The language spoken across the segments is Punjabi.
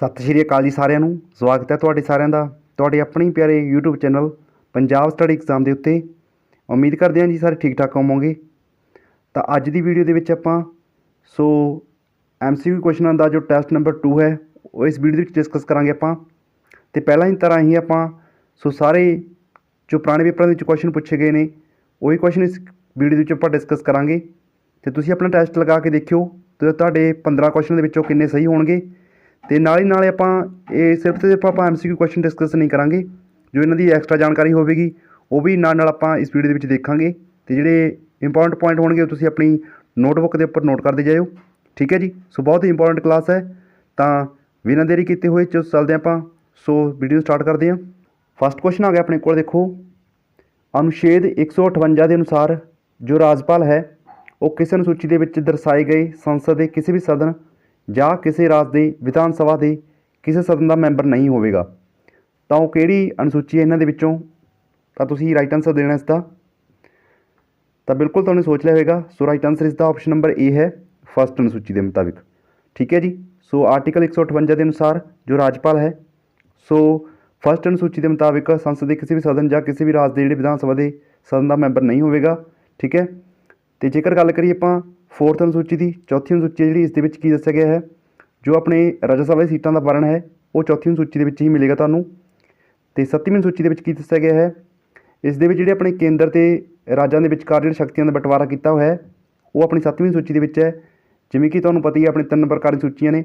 ਸਤਿ ਸ਼੍ਰੀ ਅਕਾਲ ਜੀ ਸਾਰਿਆਂ ਨੂੰ। ਸਵਾਗਤ ਹੈ ਤੁਹਾਡੇ ਸਾਰਿਆਂ ਦਾ। ਤੁਹਾਡੇ ਆਪਣੀ ਪਿਆਰੇ YouTube channel Punjab study exam ਦੇ ਉੱਤੇ। ਉਮੀਦ ਕਰਦੇ ਹਾਂ ਜੀ ਸਾਰੇ ਠੀਕ ਠਾਕ ਹੋਵੋਗੇ। ਤਾਂ ਅੱਜ ਦੀ ਵੀਡੀਓ ਦੇ ਵਿੱਚ ਆਪਾਂ ਸੋ MCQ ਕੁਐਸਚਨਾਂ ਦਾ ਜੋ ਟੈਸਟ ਨੰਬਰ 2 ਹੈ, ਉਹ ਇਸ ਵੀਡੀਓ ਦੇ ਵਿੱਚ ਡਿਸਕਸ ਕਰਾਂਗੇ ਆਪਾਂ। ਤੇ ਪਹਿਲਾਂ ਹੀ ਤਰ੍ਹਾਂ ਹੀ ਆਪਾਂ ਸੋ ਸਾਰੇ ਜੋ ਪੁਰਾਣੇ ਪੇਪਰਾਂ ਦੇ ਵਿੱਚ ਕੁਐਸਚਨ ਪੁੱਛੇ ਗਏ ਨੇ, ਉਹੀ ਕੁਐਸਚਨ ਇਸ ਵੀਡੀਓ ਦੇ ਵਿੱਚ ਆਪਾਂ ਡਿਸਕਸ ਕਰਾਂਗੇ। ਤੇ ਤੁਸੀਂ ਆਪਣਾ ਟੈਸਟ ਲਗਾ ਕੇ ਦੇਖਿਓ, ਤੇ ਤੁਹਾਡੇ 15 ਕੁਐਸਚਨ ਦੇ ਵਿੱਚੋਂ ਕਿੰਨੇ ਸਹੀ ਹੋਣਗੇ। ਤੇ ਨਾਲ ਹੀ ਨਾਲ ਆਪਾਂ ਇਹ ਸਿਰਫ ਤੇ ਸਿਰਫ ਆਪਾਂ ਐਮਸੀਕਿਊ ਕੁਐਸਚਨ ਡਿਸਕਸ ਨਹੀਂ ਕਰਾਂਗੇ, ਜੋ ਇਹਨਾਂ ਦੀ ਐਕਸਟਰਾ ਜਾਣਕਾਰੀ ਹੋਵੇਗੀ, ਉਹ ਵੀ ਨਾਲ ਨਾਲ ਆਪਾਂ ਇਸ ਵੀਡੀਓ ਦੇ ਵਿੱਚ ਦੇਖਾਂਗੇ ਤੇ ਜਿਹੜੇ ਇੰਪੋਰਟੈਂਟ ਪੁਆਇੰਟ ਹੋਣਗੇ ਉਹ ਤੁਸੀਂ ਆਪਣੀ ਨੋਟਬੁੱਕ ਦੇ ਉੱਪਰ ਨੋਟ ਕਰਦੇ ਜਾਇਓ। ਠੀਕ ਹੈ ਜੀ? ਸੋ ਬਹੁਤ ਹੀ ਇੰਪੋਰਟੈਂਟ ਕਲਾਸ ਹੈ। ਤਾਂ ਬਿਨਾਂ ਦੇਰੀ ਕੀਤੇ ਹੋਏ ਚਲੋ ਚੱਲਦੇ ਹਾਂ ਆਪਾਂ। ਸੋ ਵੀਡੀਓ ਸਟਾਰਟ ਕਰਦੇ ਹਾਂ। ਫਸਟ ਕੁਐਸਚਨ ਆ ਗਿਆ ਆਪਣੇ ਕੋਲ, ਦੇਖੋ। ਅਨੁਛੇਦ 158 ਦੇ ਅਨੁਸਾਰ ਜੋ ਰਾਜਪਾਲ ਹੈ, ਉਹ ਕਿਸੇ ਅਨੁਸੂਚੀ ਦੇ ਵਿੱਚ ਦਰਸਾਏ ਗਏ ਸੰਸਦ ਦੇ ਕਿਸੇ ਵੀ ਸਦਨ ਜਾਂ ਕਿਸੇ ਰਾਜ ਦੇ, ਵਿਧਾਨ ਸਭਾ ਦੇ ਕਿਸੇ ਸਦਨ ਦਾ ਮੈਂਬਰ ਨਹੀਂ ਹੋਵੇਗਾ। ਤਾਂ ਉਹ ਕਿਹੜੀ ਅਨੁਸੂਚੀ ਹੈ ਇਹਨਾਂ ਦੇ ਵਿੱਚੋਂ? ਤਾਂ ਤੁਸੀਂ ਰਾਈਟ ਆਨਸਰ ਦੇਣਾ ਇਸ ਦਾ ਤਾਂ ਬਿਲਕੁਲ ਤੁਹਾਨੂੰ ਸੋਚ ਲਿਆ ਹੋਵੇਗਾ। ਸੋ ਰਾਈਟ ਆਨਸਰ ਇਸ ਦਾ ਆਪਸ਼ਨ ਨੰਬਰ ਏ ਹੈ ਫਸਟ ਅਨੁਸੂਚੀ ਦੇ ਮੁਤਾਬਿਕ। ਠੀਕ ਹੈ ਜੀ? ਸੋ ਆਰਟੀਕਲ 158 ਦੇ ਅਨੁਸਾਰ ਜੋ ਰਾਜਪਾਲ ਹੈ, ਸੋ ਫਸਟ ਅਨੁਸੂਚੀ ਦੇ ਮੁਤਾਬਿਕ ਸੰਸਦ ਦੇ ਕਿਸੇ ਵੀ ਸਦਨ ਜਾਂ ਕਿਸੇ ਵੀ ਰਾਜ ਦੇ ਜਿਹੜੇ ਵਿਧਾਨ ਸਭਾ ਦੇ ਸਦਨ ਦਾ ਮੈਂਬਰ ਨਹੀਂ ਹੋਵੇਗਾ। ਠੀਕ ਹੈ? ਤੇ ਜੇਕਰ ਗੱਲ ਕਰੀਏ ਆਪਾਂ ਫੋਰਥ ਅਨੁਸੂਚੀ ਦੀ, ਚੌਥੀ ਅਨੁਸੂਚੀ ਜਿਹੜੀ, ਇਸ ਦੇ ਵਿੱਚ ਕੀ ਦੱਸਿਆ ਗਿਆ ਹੈ? ਜੋ ਆਪਣੇ ਰਾਜ ਸਭਾ ਦੀ ਸੀਟਾਂ ਦਾ ਵਰਣ ਹੈ, ਉਹ ਚੌਥੀ ਅਨੁਸੂਚੀ ਦੇ ਵਿੱਚ ਹੀ ਮਿਲੇਗਾ ਤੁਹਾਨੂੰ। ਤੇ ਸੱਤਵੀਂ ਅਨੁਸੂਚੀ ਦੇ ਵਿੱਚ ਕੀ ਦੱਸਿਆ ਗਿਆ ਹੈ? ਇਸ ਦੇ ਵਿੱਚ ਜਿਹੜੇ ਆਪਣੇ ਕੇਂਦਰ ਤੇ ਰਾਜਾਂ ਦੇ ਵਿਚਕਾਰ ਜਿਹੜੇ ਸ਼ਕਤੀਆਂ ਦਾ ਬਟਵਾਰਾ ਕੀਤਾ ਹੋਇਆ ਹੈ, ਉਹ ਆਪਣੀ ਸੱਤਵੀਂ ਸੂਚੀ ਦੇ ਵਿੱਚ ਹੈ। ਜਿਵੇਂ ਕਿ ਤੁਹਾਨੂੰ ਪਤਾ ਹੀ ਹੈ, ਆਪਣੇ ਤਿੰਨ ਪ੍ਰਕਾਰ ਦੀ ਸੂਚੀਆਂ ਨੇ,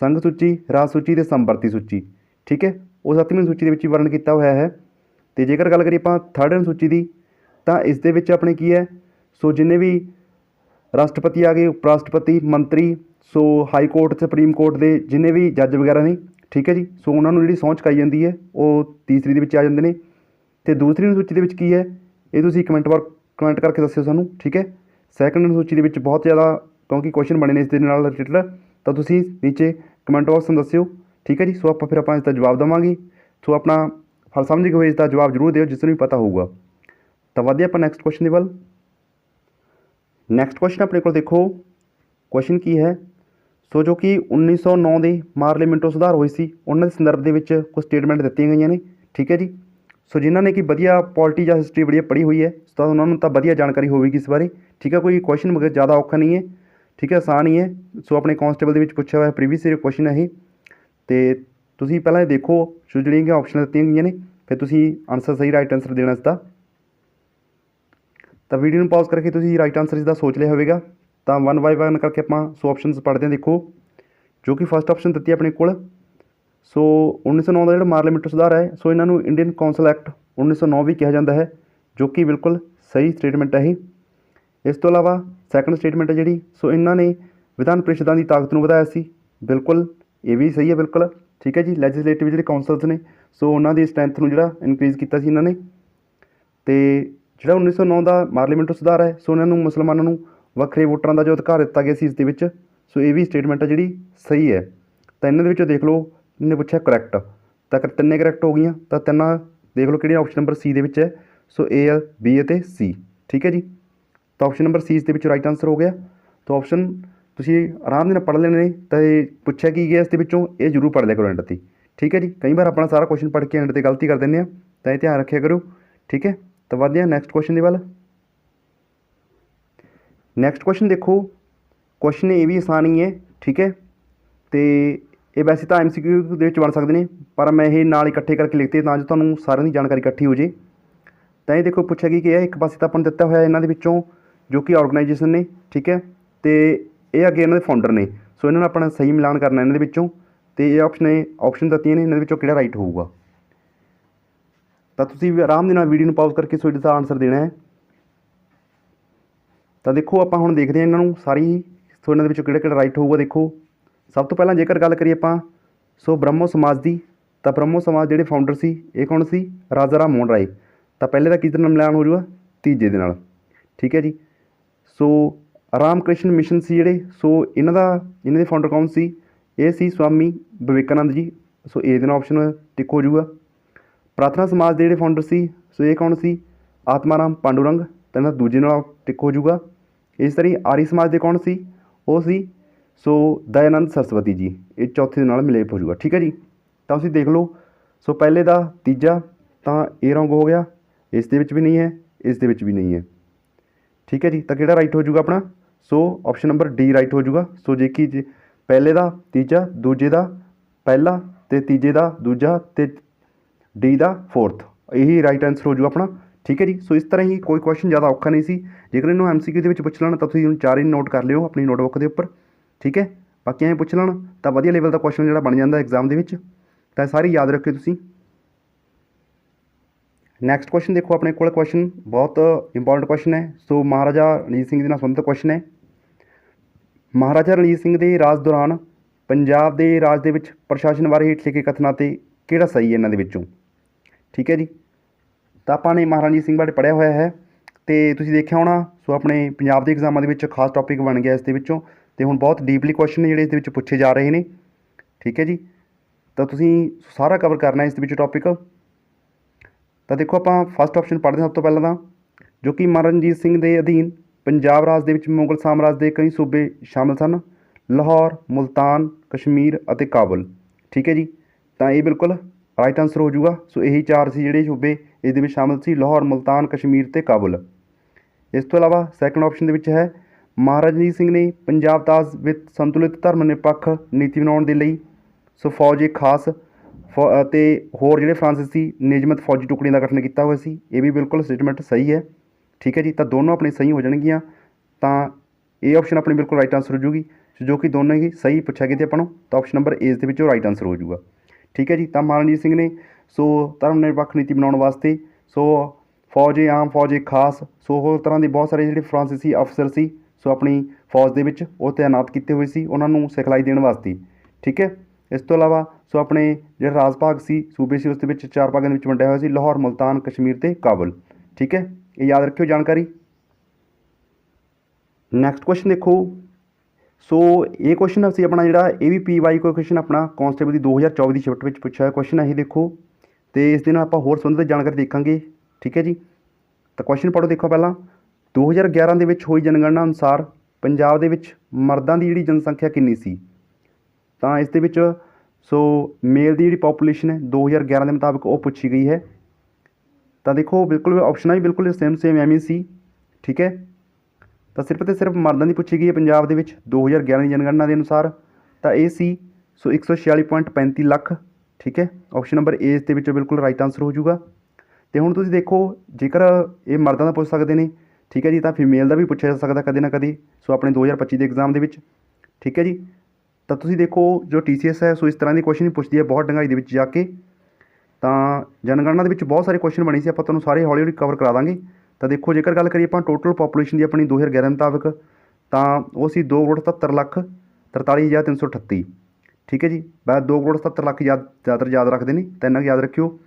ਸੰਘ ਸੂਚੀ, ਰਾਜ ਸੂਚੀ ਤੇ ਸੰਵਰਤੀ ਸੂਚੀ। ਠੀਕ ਹੈ? ਉਹ ਸੱਤਵੀਂ ਸੂਚੀ ਦੇ ਵਿੱਚ ਹੀ ਵਰਣਨ ਕੀਤਾ ਹੋਇਆ ਹੈ। ਤੇ ਜੇਕਰ ਗੱਲ ਕਰੀਏ ਆਪਾਂ ਥਰਡ ਅਨੁਸੂਚੀ ਦੀ, ਤਾਂ ਇਸ ਦੇ ਵਿੱਚ ਆਪਣੇ ਕੀ ਹੈ? ਸੋ ਜਿੰਨੇ ਵੀ ਰਾਸ਼ਟਰਪਤੀ ਆ ਗਏ ਉਪ ਰਾਸ਼ਟਰਪਤੀ ਮੰਤਰੀ, so high court, supreme court ਦੇ ਜਿੰਨੇ ਵੀ ਜੱਜ ਵਗੈਰਾ ਨੇ, ਠੀਕ ਹੈ ਜੀ? ਸੋ ਉਹਨਾਂ ਨੂੰ ਜਿਹੜੀ ਸਹੁੰ ਚੁਕਾਈ ਜਾਂਦੀ ਹੈ, ਉਹ ਤੀਸਰੀ ਦੇ ਵਿੱਚ ਆ ਜਾਂਦੇ ਨੇ। ਤੇ ਦੂਸਰੀ ਅਨੁਸੂਚੀ ਦੇ ਵਿੱਚ ਕੀ ਹੈ? ਇਹ ਤੁਸੀਂ ਕਮੈਂਟ ਬਾਰ ਕਮੈਂਟ ਕਰਕੇ ਦੱਸਿਓ ਸਾਨੂੰ, ਠੀਕ ਹੈ? ਸੈਕੰਡ ਅਨੁਸੂਚੀ ਦੇ ਵਿੱਚ ਬਹੁਤ ਜ਼ਿਆਦਾ, ਕਿਉਂਕਿ ਕੁਐਸਚਨ ਬਣੇ ਨੇ ਇਸ ਦੇ ਨਾਲ ਰਿਲੇਟਡ ਤਾਂ ਤੁਸੀਂ ਨੀਚੇ ਕਮੈਂਟ ਬਾਕਸ ਨੂੰ ਦੱਸਿਓ, ਠੀਕ ਹੈ ਜੀ? ਸੋ ਆਪਾਂ ਫਿਰ ਆਪਾਂ ਇਸ ਦਾ ਜਵਾਬ ਦੇਵਾਂਗੇ। ਸੋ ਆਪਣਾ ਫਲ ਸਮਝ ਕੇ ਹੋਏ ਇਸ ਦਾ ਜਵਾਬ ਜ਼ਰੂਰ ਦਿਓ, ਜਿਸ ਨੂੰ ਵੀ ਪਤਾ ਹੋਊਗਾ। ਤਾਂ ਵਧਦੇ ਆਪਾਂ ਨੈਕਸਟ ਕੁਐਸਚਨ ਦੇ ਵੱਲ। ਨੈਕਸਟ ਕੁਐਸਚਨ ਆਪਣੇ ਕੋਲ ਦੇਖੋ। ਕੁਐਸਚਨ ਕੀ ਹੈ? ਸੋ ਜੋ ਕਿ 1909 ਦੇ ਮਾਰਲੀਮੈਂਟੋ ਸੁਧਾਰ ਹੋਏ ਸੀ। ਉਹਨਾਂ ਦੇ ਸੰਦਰਭ ਦੇ ਵਿੱਚ ਕੁਝ ਸਟੇਟਮੈਂਟ ਦਿੱਤੀਆਂ ਗਈਆਂ ਨੇ। ਠੀਕ ਹੈ ਜੀ? ਸੋ ਜਿਨ੍ਹਾਂ ਨੇ ਕਿ ਵਧੀਆ ਪੋਲਿਟੀ ਜਾਂ ਹਿਸਟਰੀ ਵਧੀਆ ਪੜ੍ਹੀ ਹੋਈ ਹੈ, ਸੋ ਤਾਂ ਉਹਨਾਂ ਨੂੰ ਤਾਂ ਵਧੀਆ ਜਾਣਕਾਰੀ ਹੋਵੇਗੀ ਇਸ ਬਾਰੇ। ਠੀਕ ਹੈ, ਕੋਈ ਕੁਐਸਚਨ ਮਗਰ ਜ਼ਿਆਦਾ ਔਖਾ ਨਹੀਂ ਹੈ। ਠੀਕ ਹੈ, ਆਸਾਨ ਹੀ ਹੈ। ਸੋ ਆਪਣੇ ਕਾਂਸਟੇਬਲ ਦੇ ਵਿੱਚ ਪੁੱਛਿਆ ਹੋਇਆ ਪ੍ਰੀਵੀਅਸ ਈਅਰ ਕੁਐਸਚਨ ਹੈ ਇਹ। ਤੇ ਤੁਸੀਂ ਪਹਿਲਾਂ ਇਹ ਦੇਖੋ ਸੋ ਜਿਹੜੀਆਂ ਕਿ ਦਿੱਤੀਆਂ ਗਈਆਂ ਨੇ, ਫਿਰ ਤੁਸੀਂ ਆਨਸਰ ਸਹੀ ਰਾਈਟ ਆਨਸਰ ਦੇਣਾ ਇਸ ਦਾ। ਤਾਂ ਵੀਡੀਓ ਨੂੰ ਪਾਜ਼ ਕਰਕੇ ਤੁਸੀਂ ਰਾਈਟ ਆਨਸਰ ਇਸ ਦਾ ਸੋਚ ਲਿਆ ਹੋਵੇਗਾ, ਤਾਂ ਵਨ ਬਾਈ ਵਨ ਕਰਕੇ ਆਪਾਂ ਸੋ ਆਪਸ਼ਨਸ ਪੜ੍ਹਦੇ ਹਾਂ, ਦੇਖੋ, ਜੋ ਕਿ ਫਸਟ ਆਪਸ਼ਨ ਦਿੱਤੀ ਆਪਣੇ ਕੋਲ। ਸੋ 1909 ਦਾ ਜਿਹੜਾ ਮਾਰਲੀਮੈਂਟ ਸੁਧਾਰ ਹੈ, ਸੋ ਇਹਨਾਂ ਨੂੰ ਇੰਡੀਅਨ ਕਾਉਂਸਲ ਐਕਟ 1909 ਵੀ ਕਿਹਾ ਜਾਂਦਾ ਹੈ, ਜੋ ਕਿ ਬਿਲਕੁਲ ਸਹੀ ਸਟੇਟਮੈਂਟ ਹੈ ਇਹ। ਇਸ ਤੋਂ ਇਲਾਵਾ ਸੈਕੰਡ ਸਟੇਟਮੈਂਟ ਹੈ ਜਿਹੜੀ, ਸੋ ਇਹਨਾਂ ਨੇ ਵਿਧਾਨ ਪਰਿਸ਼ਦਾਂ ਦੀ ਤਾਕਤ ਨੂੰ ਵਧਾਇਆ ਸੀ। ਬਿਲਕੁਲ, ਇਹ ਵੀ ਸਹੀ ਹੈ, ਬਿਲਕੁਲ। ਠੀਕ ਹੈ ਜੀ ਲੈਜਿਸਲੇਟਿਵ ਜਿਹੜੇ ਕਾਉਂਸਲਸ ਨੇ, ਸੋ ਉਹਨਾਂ ਦੀ ਸਟਰੈਂਥ ਨੂੰ ਜਿਹੜਾ ਇਨਕਰੀਜ਼ ਕੀਤਾ ਸੀ ਇਹਨਾਂ ਨੇ। ਤੇ ਜਿਹੜਾ 1909 ਦਾ ਪਾਰਲੀਮੈਂਟ ਸੁਧਾਰ ਹੈ, ਸੋ ਇਹਨਾਂ ਨੂੰ ਮੁਸਲਮਾਨਾਂ ਨੂੰ ਵੱਖਰੇ ਵੋਟਰਾਂ ਦਾ ਜੋ ਅਧਿਕਾਰ ਦਿੱਤਾ ਗਿਆ ਸੀ ਇਸ ਦੇ ਵਿੱਚ, ਸੋ ਇਹ ਵੀ ਸਟੇਟਮੈਂਟ ਹੈ ਜਿਹੜੀ ਸਹੀ ਹੈ। ਤਾਂ ਇਹਨਾਂ ਦੇ ਵਿੱਚੋਂ ਦੇਖ ਲਓ, ਇਹਨੇ ਪੁੱਛਿਆ ਕਰੈਕਟ ਤਾਂ ਕਰ ਤਿੰਨੇ ਕਰੈਕਟ ਹੋ ਗਈਆਂ, ਤਾਂ ਤਿੰਨਾਂ, ਦੇਖ ਲਓ ਕਿਹੜੀ ਆਪਸ਼ਨ ਨੰਬਰ ਸੀ ਦੇ ਵਿੱਚ ਹੈ। ਸੋ ਏ ਹੈ ਬੀ ਅਤੇ ਸੀ ਠੀਕ ਹੈ ਜੀ? ਤਾਂ ਆਪਸ਼ਨ ਨੰਬਰ ਸੀ ਇਸ ਦੇ ਵਿੱਚ ਰਾਈਟ ਆਨਸਰ ਹੋ ਗਿਆ। ਤਾਂ ਆਪਸ਼ਨ ਤੁਸੀਂ ਆਰਾਮ ਦੇ ਨਾਲ ਪੜ੍ਹ ਲੈਣੇ ਨੇ, ਤਾਂ ਇਹ ਪੁੱਛਿਆ ਕੀ ਗਿਆ ਇਸ ਦੇ ਵਿੱਚੋਂ, ਇਹ ਜ਼ਰੂਰ ਪੜ੍ਹ ਲਿਆ ਕਰੋ ਐਂਡ ਤੇ। ਠੀਕ ਹੈ ਜੀ? ਕਈ ਵਾਰ ਆਪਣਾ ਸਾਰਾ ਕੁਐਸਚਨ ਪੜ੍ਹ ਕੇ ਐਂਡ ਤੇ ਗਲਤੀ ਕਰ ਦਿੰਦੇ ਆ ਤਾਂ ਇਹ ਧਿਆਨ ਰੱਖਿਆ ਕਰੋ, ਠੀਕ ਹੈ? ਤਾਂ ਵਧਦੇ ਹਾਂ ਨੈਕਸਟ ਕੁਐਸਚਨ ਦੇ ਵੱਲ ਨੈਕਸਟ ਕੁਐਸਚਨ ਦੇਖੋ ਕੁਐਸਚਨ ਇਹ ਵੀ ਆਸਾਨ ਹੀ ਹੈ, ਠੀਕ ਹੈ? ਤੇ ਇਹ ਵੈਸੇ ਤਾਂ ਐਮਸੀਕਿਊ ਦੇ ਵਿੱਚ ਬਣ ਸਕਦੇ ਨੇ, ਪਰ ਮੈਂ ਇਹ ਨਾਲ ਇਕੱਠੇ ਕਰਕੇ ਲਿਖਤੇ ਤਾਂ ਜੋ ਤੁਹਾਨੂੰ ਸਾਰਿਆਂ ਦੀ ਜਾਣਕਾਰੀ ਇਕੱਠੀ ਹੋ ਜੇ। ਤਾਂ ਇਹ ਦੇਖੋ, ਪੁੱਛਿਆ ਕਿ ਇਹ ਇੱਕ ਪਾਸੇ ਤਾਂ ਆਪਾਂ ਨੂੰ ਦਿੱਤਾ ਹੋਇਆ ਇਹਨਾਂ ਦੇ ਵਿੱਚੋਂ, ਜੋ ਕਿ ਆਰਗੇਨਾਈਜੇਸ਼ਨ ਨੇ, ਠੀਕ ਹੈ? ਤੇ ਇਹ ਅੱਗੇ ਇਹਨਾਂ ਦੇ ਫਾਊਂਡਰ ਨੇ, ਸੋ ਇਹਨਾਂ ਨੂੰ ਆਪਣਾ ਸਹੀ ਮਿਲਾਨ ਕਰਨਾ ਇਹਨਾਂ ਦੇ ਵਿੱਚੋਂ, ਤੇ ਇਹ ਆਪਸ਼ਨ ਹੈ ਆਪਸ਼ਨ ਦਿੱਤੀਆਂ ਨੇ, ਇਹਨਾਂ ਦੇ ਵਿੱਚੋਂ ਕਿਹੜਾ ਰਾਈਟ ਹੋਊਗਾ? ਤਾਂ ਤੁਸੀਂ ਵੀ ਆਰਾਮ ਦੇ ਨਾਲ ਵੀਡੀਓ ਨੂੰ ਪਾਜ਼ ਕਰਕੇ ਸੋ ਦਾ ਆਨਸਰ ਦੇਣਾ ਹੈ। ਤਾਂ ਦੇਖੋ, ਆਪਾਂ ਹੁਣ ਦੇਖਦੇ ਹਾਂ ਇਹਨਾਂ ਨੂੰ ਸਾਰੀ, ਸੋ ਇਹਨਾਂ ਦੇ ਵਿੱਚੋਂ ਕਿਹੜਾ ਕਿਹੜਾ ਰਾਈਟ ਹੋਊਗਾ ਦੇਖੋ। ਸਭ ਤੋਂ ਪਹਿਲਾਂ ਜੇਕਰ ਗੱਲ ਕਰੀਏ ਆਪਾਂ, ਸੋ ਬ੍ਰਹਮੋ ਸਮਾਜ ਦੀ, ਤਾਂ ਬ੍ਰਹਮੋ ਸਮਾਜ ਜਿਹੜੇ ਫਾਊਂਡਰ ਸੀ, ਇਹ ਕੌਣ ਸੀ? ਰਾਜਾ ਰਾਮ ਮੋਹਨ ਰਾਏ। ਤਾਂ ਪਹਿਲੇ ਦਾ ਕਿਸ ਨਾਲ ਮਿਲਾਨ ਹੋ ਜਾਊਗਾ ਤੀਜੇ ਦੇ ਨਾਲ। ਠੀਕ ਹੈ ਜੀ। ਸੋ ਰਾਮ ਕ੍ਰਿਸ਼ਨ ਮਿਸ਼ਨ ਸੀ ਜਿਹੜੇ, ਸੋ ਇਹਨਾਂ ਦਾ, ਇਹਨਾਂ ਦੇ ਫਾਊਂਡਰ ਕੌਣ ਸੀ? ਇਹ ਸੀ ਸਵਾਮੀ ਵਿਵੇਕਾਨੰਦ ਜੀ। ਸੋ ਇਹ ਦੇ ਨਾਲ ਆਪਸ਼ਨ ਟਿਕ ਹੋ ਜਾਊਗਾ ਪ੍ਰਾਰਥਨਾ ਸਮਾਜ ਦੇ ਜਿਹੜੇ ਫਾਊਂਡਰ ਸੀ, ਸੋ ਇਹ ਕੌਣ ਸੀ? ਆਤਮਾਰਾਮ ਪਾਂਡੂਰੰਗ ਤਾਂ ਇਹਨਾਂ ਦੂਜੇ ਨਾਲ ਟਿਕ ਹੋ ਜਾਊਗਾ। ਇਸ ਤਰ੍ਹਾਂ ਹੀ ਆਰੀ ਸਮਾਜ ਦੇ ਕੌਣ ਸੀ? ਉਹ ਸੀ, ਸੋ ਦਇਆਨੰਦ ਸਰਸਵਤੀ ਜੀ, ਇਹ ਚੌਥੇ ਦੇ ਨਾਲ ਮਿਲੇ ਹੋ ਜਾਊਗਾ। ਠੀਕ ਹੈ ਜੀ? ਤਾਂ ਤੁਸੀਂ ਦੇਖ ਲਓ, ਸੋ ਪਹਿਲੇ ਦਾ ਤੀਜਾ, ਤਾਂ ਇਹ ਰੌਂਗ ਹੋ ਗਿਆ। ਇਸ ਦੇ ਵਿੱਚ ਵੀ ਨਹੀਂ ਹੈ, ਇਸ ਦੇ ਵਿੱਚ ਵੀ ਨਹੀਂ ਹੈ। ਠੀਕ ਹੈ ਜੀ? ਤਾਂ ਕਿਹੜਾ ਰਾਈਟ ਹੋ ਜਾਊਗਾ ਆਪਣਾ? So option number D right ਹੋ ਜਾਊਗਾ। ਸੋ ਜੇ ਕਿ ਜੇ ਪਹਿਲੇ ਦਾ ਤੀਜਾ, ਦੂਜੇ ਦਾ ਪਹਿਲਾ, ਤੇ ਤੀਜੇ ਦਾ ਦੂਜਾ, ਤੇ ਡੀ ਦਾ ਫੋਰਥ ਇਹੀ ਰਾਈਟ ਆਨਸਰ ਹੋ ਜਾਊਗਾ ਆਪਣਾ। ਠੀਕ ਹੈ ਜੀ? ਸੋ ਇਸ ਤਰ੍ਹਾਂ ਹੀ ਕੋਈ ਕੁਐਸਚਨ ਜ਼ਿਆਦਾ ਔਖਾ ਨਹੀਂ ਸੀ। ਜੇਕਰ ਇਹਨੂੰ ਐਮਸੀਕਿਊ ਦੇ ਵਿੱਚ ਪੁੱਛ ਲੈਣਾ, ਤਾਂ ਤੁਸੀਂ ਇਹਨੂੰ ਚਾਰ ਹੀ ਨੋਟ ਕਰ ਲਿਓ ਆਪਣੀ ਨੋਟਬੁੱਕ ਦੇ ਉੱਪਰ। ਠੀਕ ਹੈ? ਬਾਕੀ ਐਂ ਪੁੱਛ ਲੈਣ, ਤਾਂ ਵਧੀਆ ਲੈਵਲ ਦਾ ਕੁਐਸਚਨ ਜਿਹੜਾ ਬਣ ਜਾਂਦਾ ਐਗਜ਼ਾਮ ਦੇ ਵਿੱਚ। ਤਾਂ ਇਹ ਸਾਰੇ ਯਾਦ ਰੱਖਿਓ ਤੁਸੀਂ। ਨੈਕਸਟ ਕੁਐਸਚਨ ਦੇਖੋ ਆਪਣੇ ਕੋਲ ਕੁਐਸਚਨ ਬਹੁਤ ਇੰਪੋਰਟੈਂਟ ਕੁਐਸਚਨ ਹੈ। ਸੋ ਮਹਾਰਾਜਾ ਰਣਜੀਤ ਸਿੰਘ ਦੇ ਨਾਲ ਸੰਬੰਧਿਤ ਕੁਐਸਚਨ ਹੈ। ਮਹਾਰਾਜਾ ਰਣਜੀਤ ਸਿੰਘ ਦੇ ਰਾਜ ਦੌਰਾਨ ਪੰਜਾਬ ਦੇ ਰਾਜ ਦੇ ਵਿੱਚ ਪ੍ਰਸ਼ਾਸਨ ਬਾਰੇ ਹੇਠ ਲਿਖੇ ਕਥਨਾਂ ਤੇ ਕਿਹੜਾ ਸਹੀ ਹੈ ਇਹਨਾਂ ਦੇ ਵਿੱਚੋਂ? ਠੀਕ ਹੈ ਜੀ। ਤਾਂ ਆਪਾਂ ਨੇ ਮਹਾਰਾਜਾ ਸਿੰਘ ਬਾਰੇ ਪੜ੍ਹਿਆ ਹੋਇਆ ਹੈ ਤੇ ਤੁਸੀਂ ਦੇਖਿਆ ਹੋਣਾ, ਸੋ ਆਪਣੇ ਪੰਜਾਬ ਦੇ ਐਗਜ਼ਾਮਾਂ ਦੇ ਵਿੱਚ ਖਾਸ ਟੌਪਿਕ ਬਣ ਗਿਆ ਇਸ ਦੇ ਵਿੱਚੋਂ ਤੇ ਹੁਣ ਬਹੁਤ ਡੀਪਲੀ ਕੁਐਸਚਨ ਜਿਹੜੇ ਇਸ ਦੇ ਵਿੱਚ ਪੁੱਛੇ ਜਾ ਰਹੇ ਨੇ। ਠੀਕ ਹੈ ਜੀ। ਤਾਂ ਤੁਸੀਂ ਸਾਰਾ ਕਵਰ ਕਰਨਾ ਇਸ ਦੇ ਵਿੱਚ ਟੌਪਿਕ ਤਾਂ ਦੇਖੋ ਆਪਾਂ ਫਸਟ ਆਪਸ਼ਨ ਪੜ੍ਹਦੇ ਹਾਂ ਸਭ ਤੋਂ ਪਹਿਲਾਂ ਤਾਂ, ਜੋ ਕਿ ਮਹਾਰਾਜਾ ਸਿੰਘ ਦੇ ਅਧੀਨ ਪੰਜਾਬ ਰਾਜ ਦੇ ਵਿੱਚ ਮੁਗਲ ਸਾਮਰਾਜ ਦੇ ਕਈ ਸੂਬੇ ਸ਼ਾਮਲ ਸਨ, ਲਾਹੌਰ, ਮੁਲਤਾਨ, ਕਸ਼ਮੀਰ ਅਤੇ ਕਾਬਲ। ਠੀਕ ਹੈ ਜੀ। ਤਾਂ ਇਹ ਬਿਲਕੁਲ ਰਾਈਟ ਆਨਸਰ ਹੋ ਜਾਊਗਾ। ਸੋ ਇਹੀ ਚਾਰ ਸੀ ਜਿਹੜੇ ਸੂਬੇ ਇਸ ਦੇ ਵਿੱਚ ਸ਼ਾਮਲ ਸੀ, ਲਾਹੌਰ, ਮੁਲਤਾਨ, ਕਸ਼ਮੀਰ ਤੇ ਕਾਬੁਲ। ਇਸ ਤੋਂ ਇਲਾਵਾ ਸੈਕੰਡ ਆਪਸ਼ਨ ਦੇ ਵਿੱਚ ਹੈ, ਮਹਾਰਾਜਾ ਸਿੰਘ ਨੇ ਪੰਜਾਬ ਤਾਜ ਵਿੱਚ ਸੰਤੁਲਿਤ ਧਰਮ ਨਿਰਪੱਖ ਨੀਤੀ ਬਣਾਉਣ ਦੇ ਲਈ ਸੋ ਫੌਜ ਇੱਕ ਖਾਸ, ਫੌ- ਅਤੇ ਹੋਰ ਜਿਹੜੇ ਫਰਾਂਸੀਸੀ ਨਿਯਮਤ ਫੌਜੀ ਟੁਕੜੀਆਂ ਦਾ ਗਠਨ ਕੀਤਾ ਹੋਇਆ ਸੀ। ਇਹ ਵੀ ਬਿਲਕੁਲ ਸਟੇਟਮੈਂਟ ਸਹੀ ਹੈ। ਠੀਕ ਹੈ ਜੀ, ਤਾਂ ਦੋਨੋਂ ਆਪਣੇ ਸਹੀ ਹੋ ਜਾਣਗੀਆਂ। ਤਾਂ ਇਹ ਆਪਸ਼ਨ ਆਪਣੀ ਬਿਲਕੁਲ ਰਾਈਟ ਆਨਸਰ ਹੋ ਜੂਗੀ ਜੋ ਕਿ ਦੋਨੋਂ ਹੀ ਸਹੀ ਪੁੱਛਿਆ ਗਿਆ ਤੇ ਆਪਾਂ ਨੂੰ, ਤਾਂ ਆਪਸ਼ਨ ਨੰਬਰ ਏ ਦੇ ਵਿੱਚੋਂ ਰਾਈਟ ਆਨਸਰ ਹੋ ਜੂਗਾ ਠੀਕ ਹੈ ਜੀ, ਤਾਂ ਮਹਾਰਾਜਾ ਸਿੰਘ ਨੇ, ਸੋ ਧਰਮ ਨਿਰਪੱਖ ਨੀਤੀ ਬਣਾਉਣ ਵਾਸਤੇ, ਸੋ ਫੌਜ ਏ ਆਮ, ਫੌਜ ਏ ਖਾਸ, ਸੋ ਹੋਰ ਤਰ੍ਹਾਂ ਦੇ ਬਹੁਤ ਸਾਰੇ ਜਿਹੜੇ ਫਰਾਂਸੀਸੀ ਅਫਸਰ ਸੀ, ਸੋ ਆਪਣੀ ਫੌਜ ਦੇ ਵਿੱਚ ਉਹ ਤਾਇਨਾਤ ਕੀਤੇ ਹੋਏ ਸੀ, ਉਹਨਾਂ ਨੂੰ ਸਿਖਲਾਈ ਦੇਣ ਵਾਸਤੇ, ਠੀਕ ਹੈ। ਇਸ ਤੋਂ ਇਲਾਵਾ, ਸੋ ਆਪਣੇ ਜਿਹੜਾ ਰਾਜ ਭਾਗ ਸੀ, ਸੂਬੇ ਸੀ, ਉਸ ਦੇ ਵਿੱਚ ਚਾਰ ਭਾਗਾਂ ਦੇ ਵਿੱਚ ਵੰਡਿਆ ਹੋਇਆ ਸੀ, ਲਾਹੌਰ, ਮੁਲਤਾਨ, ਕਸ਼ਮੀਰ ਤੇ ਕਾਬਲ, ਠੀਕ ਹੈ। ਇਹ ਯਾਦ ਰੱਖਿਓ ਜਾਣਕਾਰੀ। ਨੈਕਸਟ ਕੁਐਸਚਨ ਦੇਖੋ। ਸੋ ਇਹ ਕੁਐਸਚਨ ਅਸੀਂ ਆਪਣਾ ਜਿਹੜਾ ਇਹ ਵੀ ਪੀ ਵਾਈ ਕੋਈ ਕੁਐਸਚਨ ਆਪਣਾ ਕਾਂਸਟੇਬਲ ਦੀ 2024 ਦੀ ਸ਼ਿਫਟ ਵਿੱਚ ਪੁੱਛਿਆ ਹੋਇਆ ਕੁਐਸਚਨ ਹੈ ਇਹ ਦੇਖੋ। ਤੇ ਇਸ ਦੇ ਨਾਲ ਆਪਾਂ ਹੋਰ ਸੰਬੰਧਿਤ ਜਾਣਕਾਰੀ ਦੇਖਾਂਗੇ, ਠੀਕ ਹੈ ਜੀ? ਤਾਂ ਕੁਐਸਚਨ ਪੜ੍ਹੋ ਦੇਖੋ ਪਹਿਲਾਂ। 2011 ਦੇ ਵਿੱਚ ਹੋਈ ਜਨਗਣਨਾ ਅਨੁਸਾਰ ਪੰਜਾਬ ਦੇ ਵਿੱਚ ਮਰਦਾਂ ਦੀ ਜਿਹੜੀ ਜਨਸੰਖਿਆ ਕਿੰਨੀ ਸੀ? ਤਾਂ ਇਸ ਦੇ ਵਿੱਚ ਸੋ ਮੇਲ ਦੀ ਜਿਹੜੀ ਪੋਪੂਲੇਸ਼ਨ ਹੈ 2011 ਦੇ ਮੁਤਾਬਕ ਉਹ ਪੁੱਛੀ ਗਈ ਹੈ। ਤਾਂ ਦੇਖੋ, ਬਿਲਕੁਲ ਆਪਸ਼ਨਾਂ ਵੀ ਬਿਲਕੁਲ ਸੇਮ ਸੇਮ ਐਵੇਂ ਹੀ ਸੀ, ਠੀਕ ਹੈ? ਤਾਂ ਸਿਰਫ ਤੇ ਸਿਰਫ ਮਰਦਾਂ ਦੀ ਪੁੱਛੀ ਗਈ ਹੈ ਪੰਜਾਬ ਦੇ ਵਿੱਚ 2011 ਦੀ ਜਨਗਣਨਾ ਦੇ ਅਨੁਸਾਰ, ਤਾਂ ਇਹ ਸੀ, ਸੋ 146.35 ਲੱਖ, ਠੀਕ ਹੈ? ਆਪਸ਼ਨ ਨੰਬਰ ਏ ਇਸ ਦੇ ਵਿੱਚੋਂ ਬਿਲਕੁਲ ਰਾਈਟ ਆਨਸਰ ਹੋ ਜਾਊਗਾ। ਤੇ ਹੁਣ ਤੁਸੀਂ ਦੇਖੋ, ਜੇਕਰ ਇਹ ਮਰਦਾਂ ਦਾ ਪੁੱਛ ਸਕਦੇ ਨੇ, ਠੀਕ ਹੈ ਜੀ, ਤਾਂ ਫੀਮੇਲ ਦਾ ਵੀ ਪੁੱਛਿਆ ਜਾ ਸਕਦਾ ਕਦੇ ਨਾ ਕਦੇ, ਸੋ ਆਪਣੇ 2025 ਦੇ ਐਗਜ਼ਾਮ ਦੇ ਵਿੱਚ, ਠੀਕ ਹੈ ਜੀ? ਤਾਂ ਤੁਸੀਂ ਦੇਖੋ, ਜੋ TCS ਹੈ, ਸੋ ਇਸ ਤਰ੍ਹਾਂ ਦੀ ਕੁਐਸਚਨ ਪੁੱਛਦੀ ਹੈ ਬਹੁਤ ਡੰਗਾਈ ਦੇ ਵਿੱਚ ਜਾ ਕੇ। ਤਾਂ ਜਨਗਣਨਾ ਦੇ ਵਿੱਚ ਬਹੁਤ ਸਾਰੇ ਕੁਐਸਚਨ ਬਣੇ ਸੀ, ਆਪਾਂ ਤੁਹਾਨੂੰ ਸਾਰੇ ਹੌਲੀ ਹੌਲੀ ਕਵਰ ਕਰਾ ਦਾਂਗੇ। ਤਾਂ ਦੇਖੋ, ਜੇਕਰ ਗੱਲ ਕਰੀਏ ਆਪਾਂ ਟੋਟਲ ਪੋਪੂਲੇਸ਼ਨ ਦੀ ਆਪਣੀ 2011 ਮੁਤਾਬਕ, ਤਾਂ ਉਹ ਸੀ 2 ਕਰੋੜ 77 ਲੱਖ 43338 ਠੀਕ ਹੈ ਜੀ? ਬਸ 2 ਕਰੋੜ 77 ਲੱਖ ਯਾਦ, ਜ਼ਿਆਦਾਤਰ ਯਾਦ ਰੱਖਦੇ ਨੇ, ਤਾਂ ਇੰਨਾ ਯਾਦ ਰੱਖਿਓ।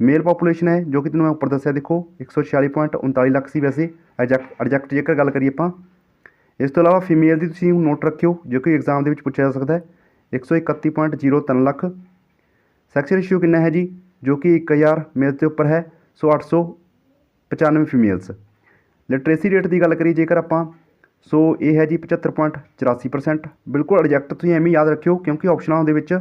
ਮੇਲ ਪੋਪੂਲੇਸ਼ਨ ਹੈ, ਜੋ ਕਿ ਤੁਹਾਨੂੰ ਮੈਂ ਉੱਪਰ ਦੱਸਿਆ, ਦੇਖੋ 146.39 ਲੱਖ ਸੀ ਵੈਸੇ ਐਜੈਕਟ ਐਡਜੈਕਟ ਜੇਕਰ ਗੱਲ ਕਰੀਏ ਆਪਾਂ। ਇਸ ਤੋਂ ਇਲਾਵਾ ਫੀਮੇਲ ਦੀ ਤੁਸੀਂ ਨੋਟ ਰੱਖਿਓ, ਜੋ ਕਿ ਐਗਜ਼ਾਮ ਦੇ ਵਿੱਚ ਪੁੱਛਿਆ ਜਾ ਸਕਦਾ ਹੈ 131.03 ਲੱਖ। ਸੈਕਸ ਰੇਸ਼ੀਓ ਕਿੰਨਾ ਹੈ ਜੀ? ਜੋ ਕਿ 1000 ਮੇਲ ਦੇ ਉੱਪਰ ਹੈ ਸੋ 895 ਫੀਮੇਲਸ ਲਿਟਰੇਸੀ ਰੇਟ ਦੀ ਗੱਲ ਕਰੀਏ ਜੇਕਰ ਆਪਾਂ ਸੋ ਇਹ ਹੈ ਜੀ 75.84% ਬਿਲਕੁਲ ਐਡਜੈਕਟ ਤੁਸੀਂ ਐਵੇਂ ਯਾਦ ਰੱਖਿਓ, ਕਿਉਂਕਿ ਆਪਸ਼ਨਾਂ ਦੇ ਵਿੱਚ